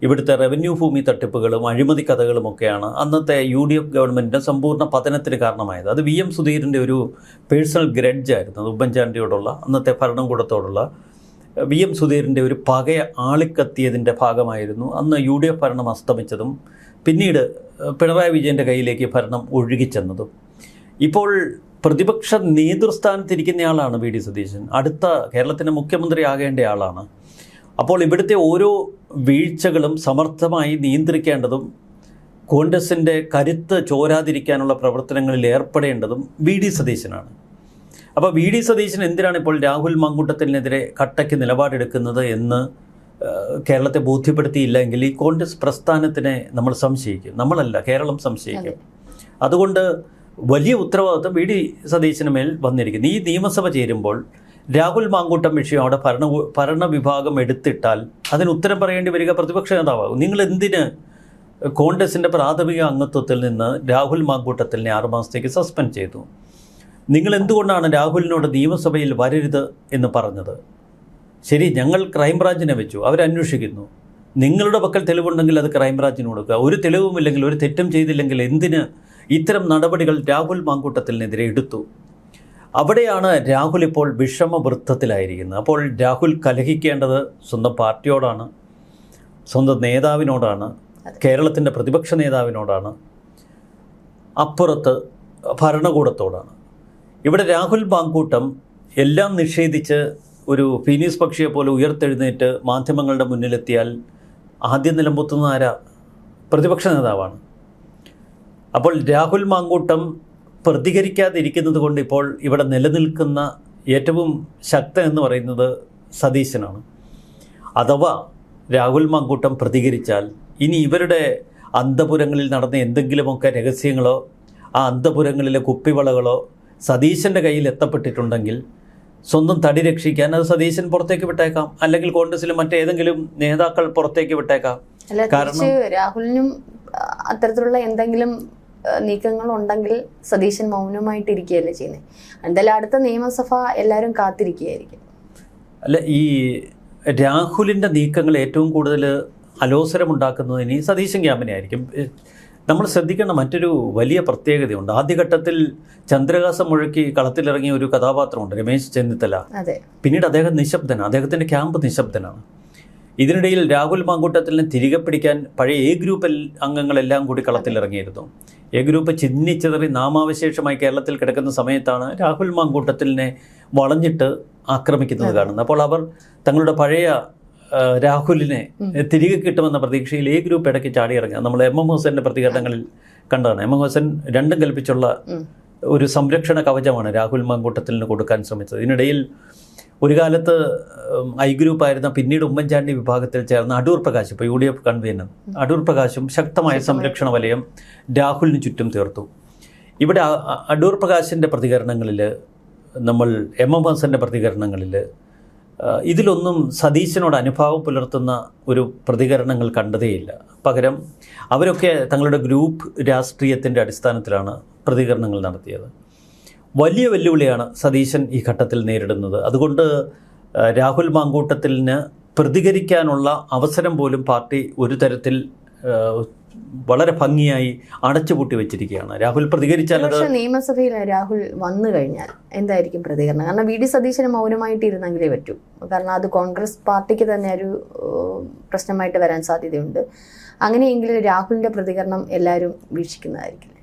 ഇവിടുത്തെ റവന്യൂ ഭൂമി തട്ടിപ്പുകളും അഴിമതി കഥകളും ഒക്കെയാണ് അന്നത്തെ യു ഡി എഫ് ഗവൺമെന്റിന്റെ സമ്പൂർണ പതനത്തിന് കാരണമായത്. അത് വി എം സുധീരന്റെ ഒരു പേഴ്സണൽ ഗ്രഡ്ജായിരുന്നു അത് ഉമ്മൻചാണ്ടിയോടുള്ള അന്നത്തെ ഭരണകൂടത്തോടുള്ള വി എം സുധീരന്റെ ഒരു പകയ ആളിക്കത്തിയതിന്റെ ഭാഗമായിരുന്നു. അന്ന് യു ഡി എഫ് ഭരണം അസ്തമിച്ചതും പിന്നീട് പിണറായി വിജയന്റെ കയ്യിലേക്ക് ഭരണം ഒഴുകിച്ചെന്നതും ഇപ്പോൾ പ്രതിപക്ഷ നേതൃസ്ഥാനത്തിരിക്കുന്നയാളാണ് വി ഡി സതീശൻ. അടുത്ത കേരളത്തിന്റെ മുഖ്യമന്ത്രി ആകേണ്ട ആളാണ്. അപ്പോൾ ഇവിടുത്തെ ഓരോ വീഴ്ചകളും സമർത്ഥമായി നിയന്ത്രിക്കേണ്ടതും കോൺഗ്രസിന്റെ കരുത്ത് ചോരാതിരിക്കാനുള്ള പ്രവർത്തനങ്ങളിൽ ഏർപ്പെടേണ്ടതും വി ഡി സതീശനാണ്. അപ്പോൾ വി ഡി സതീശൻ എന്തിനാണ് ഇപ്പോൾ രാഹുൽ മങ്കൂട്ടത്തിനെതിരെ കട്ടയ്ക്ക് നിലപാടെടുക്കുന്നത് എന്ന് കേരളത്തെ ബോധ്യപ്പെടുത്തിയില്ലെങ്കിൽ ഈ കോൺഗ്രസ് പ്രസ്ഥാനത്തിനെ നമ്മൾ സംശയിക്കും. നമ്മളല്ല കേരളം സംശയിക്കും. അതുകൊണ്ട് വലിയ ഉത്തരവാദിത്വം വി ഡി സതീശന് മേൽ വന്നിരിക്കുന്നു. ഈ നിയമസഭ ചേരുമ്പോൾ രാഹുൽ മാങ്കൂട്ടം വിഷയം അവിടെ ഭരണ ഭരണവിഭാഗം എടുത്തിട്ടാൽ അതിന് ഉത്തരം പറയേണ്ടി വരിക പ്രതിപക്ഷ നേതാവാകും. നിങ്ങൾ എന്തിന് കോൺഗ്രസിന്റെ പ്രാഥമിക അംഗത്വത്തിൽ നിന്ന് രാഹുൽ മാങ്കൂട്ടത്തിനെ ആറുമാസത്തേക്ക് സസ്പെൻഡ് ചെയ്തു? നിങ്ങൾ എന്തുകൊണ്ടാണ് രാഹുലിനോട് നിയമസഭയിൽ വരരുത് എന്ന് പറഞ്ഞത്? ശരി ഞങ്ങൾ ക്രൈംബ്രാഞ്ചിനെ വെച്ചു അവരന്വേഷിക്കുന്നു നിങ്ങളുടെ പക്കൽ തെളിവുണ്ടെങ്കിൽ അത് ക്രൈംബ്രാഞ്ചിന് കൊടുക്കുക. ഒരു തെളിവുമില്ലെങ്കിൽ ഒരു തെറ്റും ചെയ്തില്ലെങ്കിൽ എന്തിന് ഇത്തരം നടപടികൾ രാഹുൽ മാങ്കൂട്ടത്തിനെതിരെ എടുത്തു? അവിടെയാണ് രാഹുൽ ഇപ്പോൾ വിഷമവൃത്തത്തിലായിരിക്കുന്നത്. അപ്പോൾ രാഹുൽ കലഹിക്കേണ്ടത് സ്വന്തം പാർട്ടിയോടാണ് സ്വന്തം നേതാവിനോടാണ് കേരളത്തിന്റെ പ്രതിപക്ഷ നേതാവിനോടാണ് അപ്പുറത്ത് ഭരണകൂടത്തോടാണ്. ഇവിടെ രാഹുൽ മാങ്കൂട്ടം എല്ലാം നിഷേധിച്ച് ഒരു ഫീനീസ് പക്ഷിയെ പോലെ ഉയർത്തെഴുന്നേറ്റ് മാധ്യമങ്ങളുടെ മുന്നിലെത്തിയാൽ ആദ്യം നിലമ്പൊത്തുന്ന ആരാ? പ്രതിപക്ഷ നേതാവാണ്. അപ്പോൾ രാഹുൽ മാങ്കൂട്ടം പ്രതികരിക്കാതിരിക്കുന്നത് കൊണ്ട് ഇപ്പോൾ ഇവിടെ നിലനിൽക്കുന്ന ഏറ്റവും ശക്തൻ എന്ന് പറയുന്നത് സതീശനാണ്. അഥവാ രാഹുൽ മാങ്കൂട്ടം പ്രതികരിച്ചാൽ ഇനി ഇവരുടെ അന്തപുരങ്ങളിൽ നടന്ന എന്തെങ്കിലുമൊക്കെ രഹസ്യങ്ങളോ ആ അന്തപുരങ്ങളിലെ കുപ്പിവളകളോ സതീശന്റെ കയ്യിൽ എത്തപ്പെട്ടിട്ടുണ്ടെങ്കിൽ സ്വന്തം തടി രക്ഷിക്കാൻ അത് സതീശൻ പുറത്തേക്ക് വിട്ടേക്കാം. അല്ലെങ്കിൽ കോൺഗ്രസിലെ മറ്റേതെങ്കിലും നേതാക്കൾ പുറത്തേക്ക് വിട്ടേക്കാം. കാരണം- രാഹുലിനും അത്തരത്തിലുള്ള എന്തെങ്കിലും നീക്കങ്ങൾ ഉണ്ടെങ്കിൽ സതീശൻ മൗനമായിട്ട് ഇരിക്കുകയല്ലേ ചെയ്യുന്നത് എന്തായാലും അടുത്ത നിയമസഭ എല്ലാവരും കാത്തിരിക്കുകയായിരിക്കും. അല്ല ഈ രാഹുലിന്റെ നീക്കങ്ങൾ ഏറ്റവും കൂടുതൽ അലോസരമുണ്ടാക്കുന്നത് ഇനി സതീശൻ ക്യാമ്പിനെ ആയിരിക്കും നമ്മൾ ശ്രദ്ധിക്കേണ്ട മറ്റൊരു വലിയ പ്രത്യേകതയുണ്ട്. ആദ്യഘട്ടത്തിൽ ചന്ദ്രഹാസം മുഴക്കി കളത്തിലിറങ്ങിയ ഒരു കഥാപാത്രമുണ്ട് രമേശ് ചെന്നിത്തല. പിന്നീട് അദ്ദേഹം നിശബ്ദനാണ്. അദ്ദേഹത്തിന്റെ ക്യാമ്പ് നിശബ്ദനാണ്. ഇതിനിടയിൽ രാഹുൽ മാങ്കൂട്ടത്തിലിനെ തിരികെ പിടിക്കാൻ പഴയ എ ഗ്രൂപ്പ് അംഗങ്ങളെല്ലാം കൂടി കളത്തിലിറങ്ങിയിരുന്നു. എ ഗ്രൂപ്പ് ചിന്നിച്ചിതറി നാമാവശേഷമായി കേരളത്തിൽ കിടക്കുന്ന സമയത്താണ് രാഹുൽ മാങ്കൂട്ടത്തിലിനെ വളഞ്ഞിട്ട് ആക്രമിക്കുന്നത് കാണുന്നത്. അപ്പോൾ അവർ തങ്ങളുടെ പഴയ രാഹുലിനെ തിരികെ കിട്ടുമെന്ന പ്രതീക്ഷയിൽ എ ഗ്രൂപ്പ് ഇടയ്ക്ക് ചാടിയിറങ്ങുക നമ്മൾ എം എം ഹുസൈന്റെ പ്രതികരണങ്ങളിൽ കണ്ടതാണ്. എം എം ഹുസൈൻ രണ്ടും കൽപ്പിച്ചുള്ള ഒരു സംരക്ഷണ കവചമാണ് രാഹുൽ മങ്കൂട്ടത്തിന് കൊടുക്കാൻ ശ്രമിച്ചത്. ഇതിനിടയിൽ ഒരു കാലത്ത് ഐ ഗ്രൂപ്പ് ആയിരുന്ന പിന്നീട് ഉമ്മൻചാണ്ടി വിഭാഗത്തിൽ ചേർന്ന അടൂർ പ്രകാശ് ഇപ്പോൾ U D F convener Adoor പ്രകാശും ശക്തമായ സംരക്ഷണ വലയം രാഹുലിന് ചുറ്റും തീർത്തു. ഇവിടെ അടൂർ പ്രകാശിന്റെ പ്രതികരണങ്ങളിൽ നമ്മൾ എം എം ഹസന്റെ പ്രതികരണങ്ങളിൽ ഇതിലൊന്നും സതീശനോട് അനുഭാവം പുലർത്തുന്ന ഒരു പ്രതികരണങ്ങൾ കണ്ടതേയില്ല. പകരം അവരൊക്കെ തങ്ങളുടെ ഗ്രൂപ്പ് രാഷ്ട്രീയത്തിന്റെ അടിസ്ഥാനത്തിലാണ് പ്രതികരണങ്ങൾ നടത്തിയത്. വലിയ വെല്ലുവിളിയാണ് സതീശൻ ഈ ഘട്ടത്തിൽ നേരിടുന്നത്. അതുകൊണ്ട് രാഹുൽ മാങ്കൂട്ടത്തിന് പ്രതികരിക്കാനുള്ള അവസരം പോലും പാർട്ടി ഒരു തരത്തിൽ വളരെ ഭംഗിയായി അടച്ചുപൂട്ടി വെച്ചിരിക്കുകയാണ്. രാഹുൽ പ്രതികരിച്ചാൽ നിയമസഭയിൽ രാഹുൽ വന്നു കഴിഞ്ഞാൽ എന്തായിരിക്കും പ്രതികരണം? കാരണം വി ഡി സതീശന് മൗനമായിട്ട് ഇരുന്നെങ്കിലേ പറ്റൂ. കാരണം അത് കോൺഗ്രസ് പാർട്ടിക്ക് തന്നെ ഒരു പ്രശ്നമായിട്ട് വരാൻ സാധ്യതയുണ്ട്. അങ്ങനെയെങ്കിൽ രാഹുലിന്റെ പ്രതികരണം എല്ലാവരും വീക്ഷിക്കുന്നതായിരിക്കും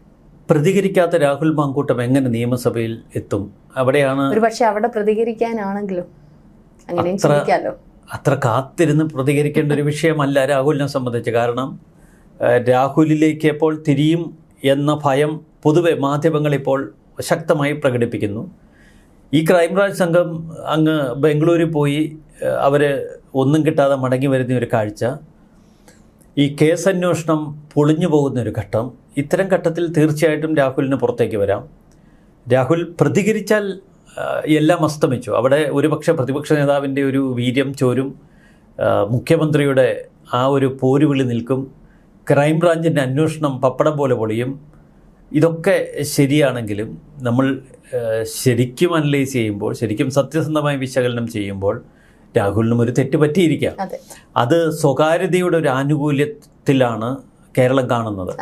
പ്രതികരിക്കാത്ത രാഹുൽ മാങ്കൂട്ടം എങ്ങനെ നിയമസഭയിൽ എത്തും? അവിടെയാണ് ഒരു പക്ഷെ അവിടെ പ്രതികരിക്കാനാണെങ്കിലും? അങ്ങനെ അത്ര- കാത്തിരുന്ന് പ്രതികരിക്കേണ്ട ഒരു വിഷയമല്ല രാഹുലിനെ സംബന്ധിച്ച്. കാരണം രാഹുലിലേക്ക് എപ്പോൾ തിരിയും എന്ന ഭയം പൊതുവെ മാധ്യമങ്ങളിപ്പോൾ ശക്തമായി പ്രകടിപ്പിക്കുന്നു. ഈ ക്രൈംബ്രാഞ്ച് സംഘം അങ്ങ് ബംഗളൂരിൽ പോയി അവർ ഒന്നും കിട്ടാതെ മടങ്ങി വരുന്ന ഒരു കാഴ്ച. ഈ കേസ് അന്വേഷണം പൊളിഞ്ഞു പോകുന്ന ഒരു ഘട്ടം. ഇത്തരം ഘട്ടത്തിൽ തീർച്ചയായിട്ടും രാഹുലിന് പുറത്തേക്ക് വരാം. രാഹുൽ പ്രതികരിച്ചാൽ എല്ലാം അസ്തമിച്ചു. അവിടെ ഒരുപക്ഷെ പ്രതിപക്ഷ നേതാവിന്റെ ഒരു വീര്യം ചോരും മുഖ്യമന്ത്രിയുടെ ആ ഒരു പോരുവിളി നിൽക്കും. ക്രൈംബ്രാഞ്ചിന്റെ അന്വേഷണം പപ്പടം പോലെ പൊളിയും. ഇതൊക്കെ ശരിയാണെങ്കിലും നമ്മൾ ശരിക്കും അനലൈസ് ചെയ്യുമ്പോൾ ശരിക്കും സത്യസന്ധമായി വിശകലനം ചെയ്യുമ്പോൾ രാഹുലിനും ഒരു തെറ്റ് പറ്റിയിരിക്കാം. അതെ. സ്വകാര്യതയുടെ ഒരു ആനുകൂല്യത്തിലാണ് കേരളം കാണുന്നത്.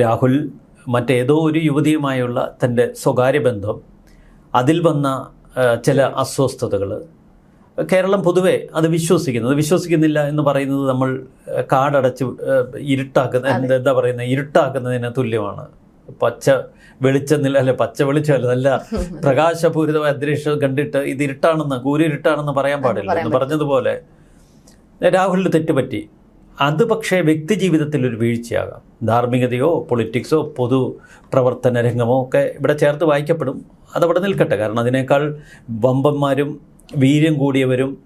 രാഹുൽ മറ്റേതോ ഒരു യുവതിയുമായുള്ള തന്റെ സ്വകാര്യ ബന്ധം അതിൽ വന്ന ചില അസ്വസ്ഥതകൾ കേരളം പൊതുവെ അത് വിശ്വസിക്കുന്നു. അത് വിശ്വസിക്കുന്നില്ല എന്ന് പറയുന്നത് നമ്മൾ കാടടച്ച് ഇരുട്ടാക്കുന്ന എന്താ- പറയുന്നത് ഇരുട്ടാക്കുന്നതിന് തുല്യമാണ്. പച്ച വെളിച്ചം നില അല്ലെ പച്ച വെളിച്ചമല്ല നല്ല പ്രകാശപൂരിതമായ അന്തരീക്ഷം കണ്ടിട്ട് ഇത് ഇരുട്ടാണെന്ന് കൂരിരുട്ടാണെന്ന് പറയാൻ പാടില്ല. എന്ന് പറഞ്ഞതുപോലെ രാഹുലിന് തെറ്റുപറ്റി. അത് പക്ഷേ വ്യക്തി ജീവിതത്തിൽ ഒരു വീഴ്ചയാകാം. ധാർമ്മികതയോ പൊളിറ്റിക്സോ പൊതു പ്രവർത്തന രംഗമോ ഒക്കെ ഇവിടെ ചേർത്ത് വായിക്കപ്പെടും. അതവിടെ നിൽക്കട്ടെ. കാരണം അതിനേക്കാൾ വമ്പന്മാരും വീര്യം കൂടിയവരും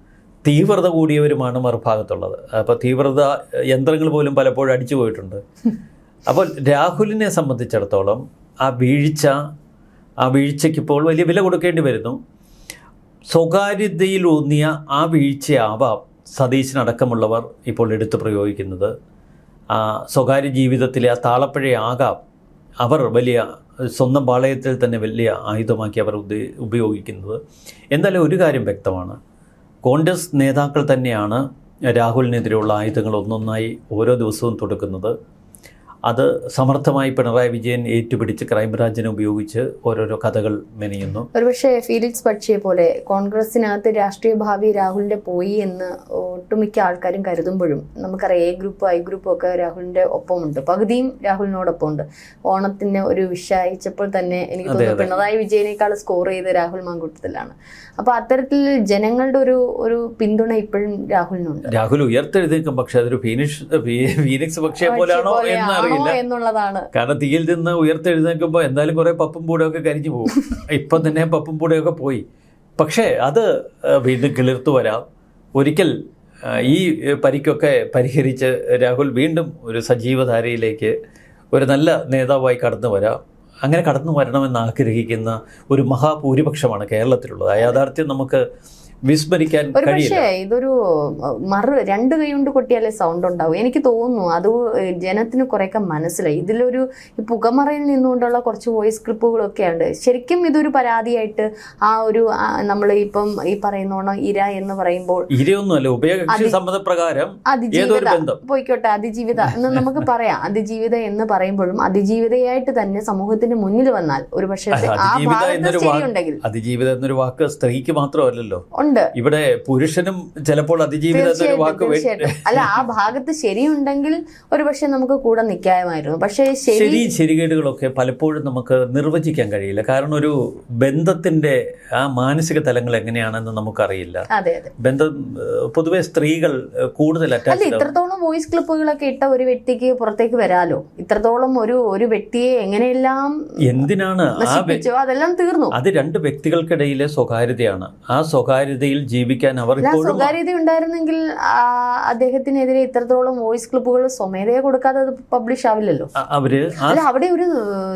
തീവ്രത കൂടിയവരുമാണ് മറുഭാഗത്തുള്ളത്. അപ്പോൾ തീവ്രത യന്ത്രങ്ങൾ പോലും പലപ്പോഴും അടിച്ചു പോയിട്ടുണ്ട്. അപ്പോൾ രാഹുലിനെ സംബന്ധിച്ചിടത്തോളം ആ വീഴ്ച ആ വീഴ്ചയ്ക്ക് ഇപ്പോൾ വലിയ വില കൊടുക്കേണ്ടി വരുന്നു. സ്വകാര്യതയിലൂന്നിയ ആ വീഴ്ചയാവാം സതീശനടക്കമുള്ളവർ ഇപ്പോൾ എടുത്തു പ്രയോഗിക്കുന്നത്. സ്വകാര്യ ജീവിതത്തിലെ ആ താളപ്പഴയാകാം അവർ വലിയ സ്വന്തം പാളയത്തിൽ തന്നെ വലിയ ആയുധമാക്കി അവർ ഉപയോഗിക്കുന്നത്. എന്തായാലും ഒരു കാര്യം വ്യക്തമാണ്. കോൺഗ്രസ് നേതാക്കൾ തന്നെയാണ് രാഹുലിനെതിരെയുള്ള ആയുധങ്ങൾ ഒന്നൊന്നായി ഓരോ ദിവസവും തുടക്കുന്നത്. അത് സമർത്ഥമായി പിണറായി വിജയൻ ഏറ്റുപിടിച്ച് ക്രൈംബ്രാഞ്ചിനെ ഉപയോഗിച്ച് ഓരോരോ കഥകൾ മെനയുന്നു. ഒരുപക്ഷെ ഫീലിക്സ് പക്ഷിയെ പോലെ കോൺഗ്രസിനകത്ത് രാഷ്ട്രീയ ഭാവി രാഹുലിന്റെ പോയി എന്ന് ഒട്ടുമിക്ക ആൾക്കാരും കരുതുമ്പോഴും നമുക്കറിയാം എ ഗ്രൂപ്പ് ഐ ഗ്രൂപ്പും ഒക്കെ രാഹുലിന്റെ ഒപ്പമുണ്ട്. പകുതിയും രാഹുലിനോടൊപ്പം ഉണ്ട് ഓണത്തിന് ഒരു വിഷയച്ചപ്പോൾ തന്നെ എനിക്ക് തോന്നുന്നു പിണറായി വിജയനേക്കാൾ സ്കോർ ചെയ്ത് രാഹുൽ മാങ്കൂട്ടത്തിലാണ്. അപ്പൊ അത്തരത്തിൽ ജനങ്ങളുടെ ഒരു ഒരു പിന്തുണ ഇപ്പോഴും രാഹുലിനുണ്ട്. രാഹുൽ ഉയർത്തെഴുന്നേക്കും പക്ഷെ അതൊരു ഫീനിഷ് ഫീനിക്സ് പക്ഷിയെ പോലെയാണോ എന്ന് ആണോ അറിയില്ല എന്നുള്ളതാണ്. കാരണം തീയിൽ നിന്ന് ഉയർത്തെഴുന്നേൽക്കുമ്പോൾ എന്തായാലും കുറെ പപ്പും പൂടൊക്കെ കരിഞ്ഞു പോകും. ഇപ്പം തന്നെ പപ്പും പൂടയൊക്കെ പോയി. പക്ഷേ അത് വീണ്ടും കിളിർത്തു വരാം. ഒരിക്കൽ ഈ പരിക്കൊക്കെ പരിഹരിച്ച് രാഹുൽ വീണ്ടും ഒരു സജീവധാരയിലേക്ക് ഒരു നല്ല നേതാവായി കടന്നു വരാം. അങ്ങനെ കടന്നു വരണമെന്ന് ആഗ്രഹിക്കുന്ന ഒരു മഹാഭൂരിപക്ഷമാണ് കേരളത്തിലുള്ളത്. ആ യാഥാർത്ഥ്യം നമുക്ക് വിസ്മരിക്കാൻ പക്ഷേ ഇതൊരു മറു രണ്ട് കൈ കൊണ്ട് കൊട്ടിയാലേ സൗണ്ട് ഉണ്ടാവും. എനിക്ക് തോന്നുന്നു അത് ജനത്തിന് കുറെയൊക്കെ മനസ്സിലായി. ഇതിലൊരു ഈ പുകമറയിൽ നിന്നുകൊണ്ടുള്ള കുറച്ച് വോയിസ് ക്ലിപ്പുകളൊക്കെ ഉണ്ട്. ശരിക്കും ഇതൊരു പരാതിയായിട്ട് ആ ഒരു നമ്മൾ ഇപ്പം ഈ പറയുന്നോണം ഇര എന്ന് പറയുമ്പോൾ ഇരയൊന്നുമല്ല ഉഭയകക്ഷി അതി- സമ്മതപ്രകാരം അതിജീവിത. പോയിക്കോട്ടെ അതിജീവിത എന്ന് നമുക്ക് പറയാം. അതിജീവിത എന്ന് പറയുമ്പോഴും അതിജീവിതയായിട്ട് തന്നെ സമൂഹത്തിന് മുന്നിൽ വന്നാൽ ഒരു പക്ഷേ ആ ഭാഗത്ത് ശരിയുണ്ടെങ്കിൽ അതിജീവിതം എന്നൊരു വാക്ക് സ്ത്രീക്ക് മാത്രമല്ലല്ലോ. ഉണ്ട്. ഇവിടെ പുരുഷനും ചിലപ്പോൾ അതിജീവിതം അല്ല ആ ഭാഗത്ത് ശരിയുണ്ടെങ്കിൽ ഒരു പക്ഷെ നമുക്ക് കൂടെ നിൽക്കാമായിരുന്നു. പക്ഷേ ശരി ശരി ശരികേടുകളൊക്കെ പലപ്പോഴും നമുക്ക് നിർവചിക്കാൻ കഴിയില്ല. കാരണം ഒരു ബന്ധത്തിന്റെ ആ മാനസിക തലങ്ങൾ എങ്ങനെയാണെന്ന് നമുക്കറിയില്ല. അതെ അതെ. ബന്ധം പൊതുവെ സ്ത്രീകൾ കൂടുതൽ അല്ല ഇത്രത്തോളം വോയിസ് ക്ലിപ്പുകളൊക്കെ ഇട്ട ഒരു വ്യക്തിക്ക് പുറത്തേക്ക് വരാലോ? ഇത്രത്തോളം ഒരു ഒരു വ്യക്തിയെ എങ്ങനെയെല്ലാം എന്തിനാണ് അതെല്ലാം തീർന്നു. അത് രണ്ട് വ്യക്തികൾക്കിടയിലെ സ്വകാര്യതയാണ്. ആ സ്വകാര്യതയിൽ ജീവിക്കാൻ അവർ സ്വകാര്യത ഉണ്ടായിരുന്നെങ്കിൽ അദ്ദേഹത്തിനെതിരെ ഇത്രത്തോളം വോയിസ് ക്ലിപ്പുകൾ സ്വമേധയെ കൊടുക്കാതെ അത് പബ്ലിഷ് ആവില്ലല്ലോ അവർ അല്ല അവിടെ ഒരു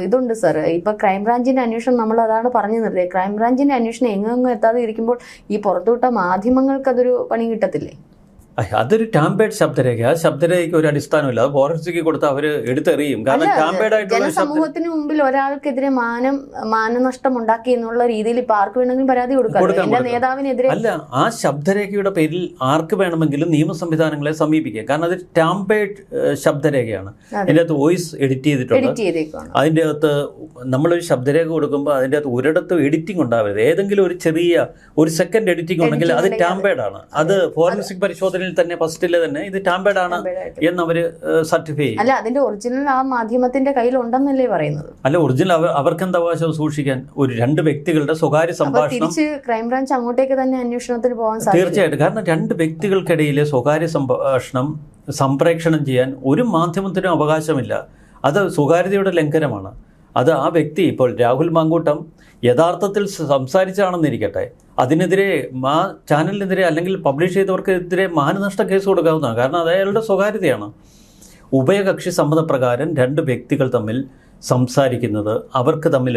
ഇതുണ്ട് സർ ഇപ്പൊ ക്രൈംബ്രാഞ്ചിന്റെ അന്വേഷണം നമ്മൾ അതാണ് പറഞ്ഞു നിർത്തിയത് ക്രൈംബ്രാഞ്ചിന്റെ അന്വേഷണം എങ്ങും എത്താതെ ഇരിക്കുമ്പോൾ ഈ പുറത്തുവിട്ട മാധ്യമങ്ങൾക്ക് അതൊരു പണി കിട്ടത്തില്ലേ? അതൊരു ടാമ്പേഡ് ശബ്ദരേഖ ആ ശബ്ദരേഖയ്ക്ക് ഒരു അടിസ്ഥാനമില്ല. അത് ഫോറൻസിക്ക് കൊടുത്ത് അവർ എടുത്തെറിയും. കാരണം ടാമ്പേഡ് ആയിട്ടുള്ള സമൂഹത്തിന് മുമ്പിൽ ഒരാൾക്കെതിരെ മാനം മാനനഷ്ടം ഉണ്ടാക്കി എന്നുള്ള രീതിയിൽ ഇപ്പൊ ആർക്ക് വേണമെങ്കിലും പരാതി കൊടുക്കാം. എന്റെ നേതാവിനെതിരെ അല്ല ആ ശബ്ദരേഖയുടെ പേരിൽ ആർക്ക് വേണമെങ്കിലും നിയമ സംവിധാനങ്ങളെ സമീപിക്കാം. കാരണം അത് ടാമ്പേഡ് ശബ്ദരേഖയാണ്. അതിന്റെ അതിന്റെ അകത്ത് വോയിസ് എഡിറ്റ് ചെയ്തിട്ടുണ്ട്. അതിന്റെ അതിന്റെ അകത്ത് നമ്മളൊരു ശബ്ദരേഖ കൊടുക്കുമ്പോൾ അതിന്റെ അകത്ത് ഒരിടത്തും എഡിറ്റിംഗ് ഉണ്ടാവരുത്. ഏതെങ്കിലും ഒരു ചെറിയ ഒരു സെക്കൻഡ് എഡിറ്റിംഗ് ഉണ്ടെങ്കിൽ അത് ടാമ്പേഡ് ആണ് അത് ഫോറൻസിക് പരിശോധനയിൽ തന്നെ ഫസ്റ്റിലെ തന്നെ ഇത് ടാമ്പേഡ് ആണ് എന്ന് അവർ സർട്ടിഫൈ ചെയ്യും. അല്ല അതിന്റെ ഒറിജിനൽ ആ മാധ്യമത്തിന്റെ കയ്യിൽ ഉണ്ടെന്നല്ലേ പറയുന്നത്. അല്ല ഒറിജിനൽ അവർ അവർക്ക് എന്താ അവകാശം സൂക്ഷിക്കാൻ? ഒരു രണ്ട് വ്യക്തികളുടെ സ്വകാര്യ സംഭാഷണം ക്രൈംബ്രാഞ്ച് അങ്ങോട്ടേക്ക് തന്നെ അന്വേഷണത്തിൽ പോകാൻ സാധിക്കും തീർച്ചയായിട്ടും. കാരണം രണ്ട് വ്യക്തികൾക്കിടയിലെ സ്വകാര്യ സംഭാഷണം സംപ്രേക്ഷണം ചെയ്യാൻ ഒരു മാധ്യമത്തിനും അവകാശമില്ല. അത് സ്വകാര്യതയുടെ ലംഘനമാണ്. അത് ആ വ്യക്തി ഇപ്പോൾ രാഹുൽ മാങ്കൂട്ടം യഥാർത്ഥത്തിൽ സംസാരിച്ചാണെന്നിരിക്കട്ടെ അതിനെതിരെ ആ ചാനലിനെതിരെ അല്ലെങ്കിൽ പബ്ലിഷ് ചെയ്തവർക്കെതിരെ മാനനഷ്ട കേസ് കൊടുക്കാവുന്നതാണ്. കാരണം അത് അയാളുടെ സ്വകാര്യതയാണ്. ഉഭയകക്ഷി സമ്മതപ്രകാരം രണ്ട് വ്യക്തികൾ തമ്മിൽ സംസാരിക്കുന്നത് അവർക്ക് തമ്മിൽ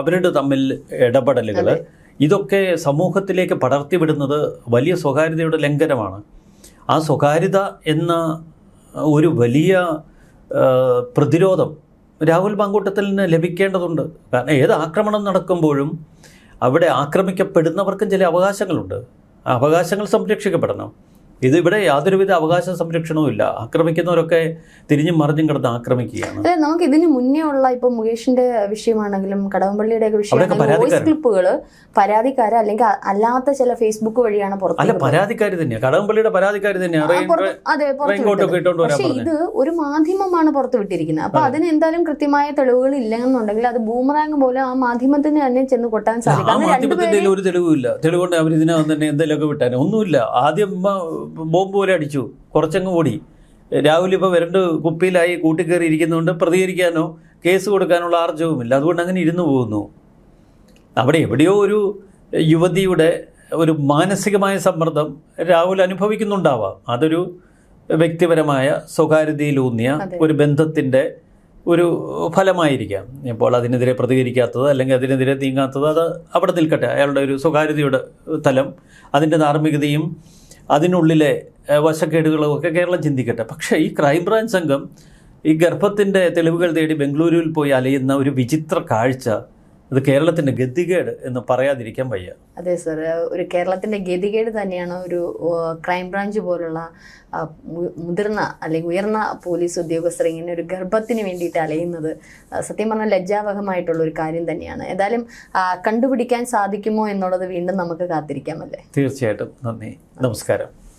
അവരുടെ തമ്മിൽ ഇടപെടലുകൾ ഇതൊക്കെ സമൂഹത്തിലേക്ക് പടർത്തിവിടുന്നത് വലിയ സ്വകാര്യതയുടെ ലംഘനമാണ്. ആ സ്വകാര്യത എന്ന ഒരു വലിയ പ്രതിരോധം രാഹുൽ മാങ്കൂട്ടത്തിന് ലഭിക്കേണ്ടതുണ്ട്. കാരണം ഏത് ആക്രമണം നടക്കുമ്പോഴും അവിടെ ആക്രമിക്കപ്പെടുന്നവർക്കും ചില അവകാശങ്ങളുണ്ട്. ആ അവകാശങ്ങൾ സംരക്ഷിക്കപ്പെടണം. ഇത് ഇവിടെ യാതൊരുവിധ അവകാശ സംരക്ഷണവും ഇല്ല. ആക്രമിക്കുന്നവരൊക്കെ തിരിഞ്ഞും മറിഞ്ഞും കിടന്ന് ആക്രമിക്കുകയാണ്. അതെ നമുക്ക് ഇതിന് മുന്നേ ഉള്ള ഇപ്പൊ മുകേഷിന്റെ വിഷയമാണെങ്കിലും കടകംപള്ളിയുടെ ഒക്കെ പരാതിക്കാരാണ്. ക്ലിപ്പുകൾ പരാതിക്കാര്? അല്ലെങ്കിൽ അല്ലാത്ത ചില ഫേസ്ബുക്ക് വഴിയാണ് അല്ല പുറത്ത് പരാതിക്കാരി തന്നെയാണ് കടകംപള്ളിയുടെ പരാതിക്കാരി തന്നെയാണ് പക്ഷേ ഇത് ഒരു മാധ്യമമാണ് പുറത്തു വിട്ടിരിക്കുന്നത്. അപ്പൊ അതിന് എന്തായാലും കൃത്യമായ തെളിവുകൾ ഇല്ലെന്നുണ്ടെങ്കിൽ അത് ബൂമറാങ് പോലെ ആ മാധ്യമത്തിന് തന്നെ ചെന്ന് കൊട്ടാൻ സാധിക്കും. ഒരു തെളിവില്ല തെളിവുകൊണ്ട് അവർ ഇതിനകം തന്നെ എന്തെങ്കിലുമൊക്കെ വിട്ടാൻ ഒന്നുമില്ല. ആദ്യം ബോംബ് പോലെ അടിച്ചു. കുറച്ചങ്ങ് ഓടി. രാഹുൽ ഇപ്പോൾ വരണ്ട് കുപ്പിയിലായി കൂട്ടിക്കയറി ഇരിക്കുന്നതുകൊണ്ട് പ്രതികരിക്കാനോ കേസ് കൊടുക്കാനുള്ള ആർജവുമില്ല. അതുകൊണ്ട് അങ്ങനെ ഇരുന്നു പോകുന്നു. അവിടെ എവിടെയോ ഒരു യുവതിയുടെ ഒരു മാനസികമായ സമ്മർദ്ദം രാഹുൽ അനുഭവിക്കുന്നുണ്ടാവാം. അതൊരു വ്യക്തിപരമായ സ്വകാര്യതയിലൂന്നിയ ഒരു ബന്ധത്തിന്റെ ഒരു ഫലമായിരിക്കാം. ഇപ്പോൾ അതിനെതിരെ പ്രതികരിക്കാത്തത് അല്ലെങ്കിൽ അതിനെതിരെ നീങ്ങാത്തത് അത് അവിടെ നിൽക്കട്ടെ. അയാളുടെ ഒരു സ്വകാര്യതയുടെ തലം അതിന്റെ ധാർമ്മികതയും അതിനുള്ളിലെ വശക്കേടുകളും ഒക്കെ കേരളം ചിന്തിക്കട്ടെ. പക്ഷേ ഈ ക്രൈംബ്രാഞ്ച് സംഘം ഈ ഗർഭത്തിന്റെ തെളിവുകൾ തേടി ബംഗളൂരുവിൽ പോയി അലയുന്ന ഒരു വിചിത്ര കാഴ്ച ഇത് കേരളത്തിന്റെ ഗതികേട് എന്ന് പറയാതിരിക്കാൻ വയ്യ. അതെ സർ ഒരു കേരളത്തിന്റെ ഗതികേട് തന്നെയാണ് ഒരു ക്രൈം ക്രൈംബ്രാഞ്ച് പോലുള്ള മുതിർന്ന അല്ലെങ്കിൽ ഉയർന്ന പോലീസ് ഉദ്യോഗസ്ഥർ ഇങ്ങനെ ഒരു ഗർഭത്തിന് വേണ്ടിയിട്ട് അലയുന്നത് സത്യം പറഞ്ഞാൽ ലജ്ജാവഹമായിട്ടുള്ള ഒരു കാര്യം തന്നെയാണ്. ഏതായാലും കണ്ടുപിടിക്കാൻ സാധിക്കുമോ എന്നുള്ളത് വീണ്ടും നമുക്ക് കാത്തിരിക്കാമല്ലേ തീർച്ചയായിട്ടും. നന്ദി. നമസ്കാരം.